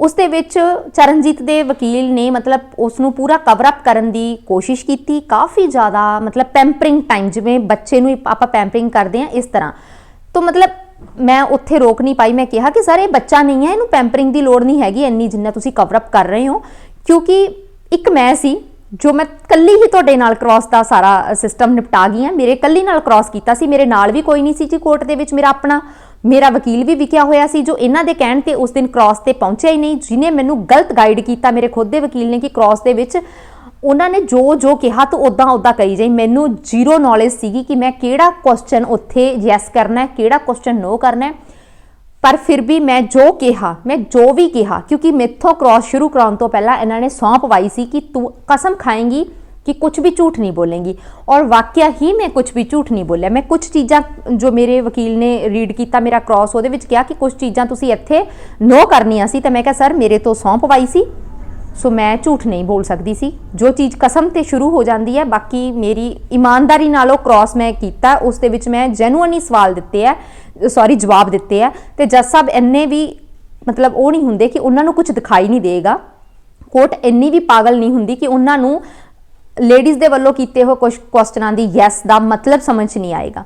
Speaker 1: ਉਸ ਦੇ ਵਿੱਚ ਚਰਨਜੀਤ ਦੇ ਵਕੀਲ ਨੇ ਮਤਲਬ ਉਸ ਨੂੰ ਪੂਰਾ ਕਵਰ ਅਪ ਕਰਨ ਦੀ ਕੋਸ਼ਿਸ਼ ਕੀਤੀ। ਕਾਫੀ ਜ਼ਿਆਦਾ ਮਤਲਬ ਪੈਂਪਰਿੰਗ ਟਾਈਮ ਜਿਵੇਂ ਬੱਚੇ ਨੂੰ ਆਪਾਂ ਪੈਂਪਰਿੰਗ ਕਰਦੇ ਆ ਇਸ ਤਰ੍ਹਾਂ। ਤੋਂ ਮਤਲਬ ਮੈਂ ਉੱਥੇ ਰੋਕ ਨਹੀਂ ਪਾਈ। ਮੈਂ ਕਿਹਾ ਕਿ ਸਰ, ਇਹ ਬੱਚਾ ਨਹੀਂ ਹੈ, ਇਹਨੂੰ ਪੈਂਪਰਿੰਗ ਦੀ ਲੋੜ ਨਹੀਂ ਹੈਗੀ ਇੰਨੀ ਜਿੰਨਾ ਤੁਸੀਂ ਕਵਰ ਅਪ ਕਰ ਰਹੇ ਹੋ। ਕਿਉਂਕਿ ਇੱਕ ਮੈਂ ਸੀ, ਜੋ ਮੈਂ ਕੱਲੀ ਹੀ ਤੁਹਾਡੇ ਨਾਲ ਕ੍ਰਾਸ ਦਾ ਸਾਰਾ ਸਿਸਟਮ ਨਿਪਟਾ ਗਈ ਹਾਂ। ਮੇਰੇ ਕੱਲੀ ਨਾਲ ਕ੍ਰਾਸ ਕੀਤਾ ਸੀ। ਮੇਰੇ ਨਾਲ ਵੀ ਕੋਈ ਨਹੀਂ ਸੀ ਜੀ ਕੋਰਟ ਦੇ ਵਿੱਚ। ਮੇਰਾ ਆਪਣਾ ਮੇਰਾ ਵਕੀਲ ਵੀ ਵਿਕਿਆ ਹੋਇਆ ਸੀ ਜੋ ਇਹਨਾਂ ਦੇ ਕਹਿਣ ਤੇ ਉਸ ਦਿਨ ਕ੍ਰਾਸ ਤੇ ਪਹੁੰਚਿਆ ਹੀ ਨਹੀਂ ਜਿਨੇ ਮੈਨੂੰ ਗਲਤ ਗਾਈਡ ਕੀਤਾ, ਮੇਰੇ ਖੁਦ ਦੇ ਵਕੀਲ ਨੇ ਕਿ ਕ੍ਰਾਸ ਦੇ ਵਿੱਚ ਉਹਨਾਂ ਨੇ ਜੋ ਜੋ ਕਿਹਾ ਤੂੰ ਉਦਾਂ ਉਦਾਂ ਕਹੀ ਜਾਈ। ਮੈਨੂੰ ਜ਼ੀਰੋ ਨੌਲੇਜ ਸੀਗੀ ਕਿ ਮੈਂ ਕਿਹੜਾ ਕੁਐਸਚਨ ਉੱਥੇ ਯੈਸ ਕਰਨਾ ਹੈ, ਕਿਹੜਾ ਕੁਐਸਚਨ ਨੋ ਕਰਨਾ ਹੈ। ਪਰ ਫਿਰ ਵੀ ਮੈਂ ਜੋ ਕਿਹਾ, ਮੈਂ ਜੋ ਵੀ ਕਿਹਾ, ਕਿਉਂਕਿ ਮੇਥੋਂ ਕ੍ਰਾਸ ਸ਼ੁਰੂ ਕਰਾਉਣ ਤੋਂ ਪਹਿਲਾਂ ਇਹਨਾਂ ਨੇ ਸੌਂਪ ਪਾਈ ਸੀ ਕਿ ਤੂੰ ਕਸਮ ਖਾਏਂਗੀ ਕਿ ਕੁਝ ਵੀ ਝੂਠ ਨਹੀਂ ਬੋਲੇਂਗੀ ਔਰ ਵਾਕਿਆ ਹੀ ਮੈਂ ਕੁਝ ਵੀ ਝੂਠ ਨਹੀਂ ਬੋਲਿਆ ਮੈਂ ਕੁਝ ਚੀਜ਼ਾਂ ਜੋ ਮੇਰੇ ਵਕੀਲ ਨੇ ਰੀਡ ਕੀਤਾ ਮੇਰਾ ਕ੍ਰਾਸ ਉਹਦੇ ਵਿੱਚ ਕਿਹਾ ਕਿ ਕੁਝ ਚੀਜ਼ਾਂ ਤੁਸੀਂ ਇੱਥੇ ਨੋ ਕਰਨੀਆਂ ਸੀ ਤਾਂ ਮੈਂ ਕਿਹਾ ਸਰ ਮੇਰੇ ਤੋਂ ਸੌਂਪ ਪਾਈ ਸੀ ਸੋ ਮੈਂ ਝੂਠ ਨਹੀਂ ਬੋਲ ਸਕਦੀ ਸੀ ਜੋ ਚੀਜ਼ ਕਸਮ ਤੇ ਸ਼ੁਰੂ ਹੋ ਜਾਂਦੀ ਹੈ ਬਾਕੀ ਮੇਰੀ ਇਮਾਨਦਾਰੀ ਨਾਲ ਉਹ ਕ੍ਰਾਸ ਮੈਂ ਕੀਤਾ ਉਸ ਦੇ ਵਿੱਚ ਮੈਂ ਜੈਨੂਅਨਲੀ ਸਵਾਲ ਦਿੱਤੇ ਆ ਸੌਰੀ ਜਵਾਬ ਦਿੱਤੇ ਆ ਤੇ ਜੱਜ ਸਾਹਿਬ ਇੰਨੇ ਵੀ ਮਤਲਬ ਉਹ ਨਹੀਂ ਹੁੰਦੇ ਕਿ ਉਹਨਾਂ ਨੂੰ ਕੁਝ ਦਿਖਾਈ ਨਹੀਂ ਦੇਗਾ ਕੋਰਟ ਇੰਨੀ ਵੀ ਪਾਗਲ ਨਹੀਂ ਹੁੰਦੀ ਕਿ ਉਹਨਾਂ ਨੂੰ ਲੇਡੀਜ਼ ਦੇ ਵੱਲੋਂ ਕੀਤੇ ਹੋਏ ਕੁਝ ਕੁਐਸਚਨਾਂ ਦੀ ਯੈਸ ਦਾ ਮਤਲਬ ਸਮਝ ਨਹੀਂ ਆਏਗਾ।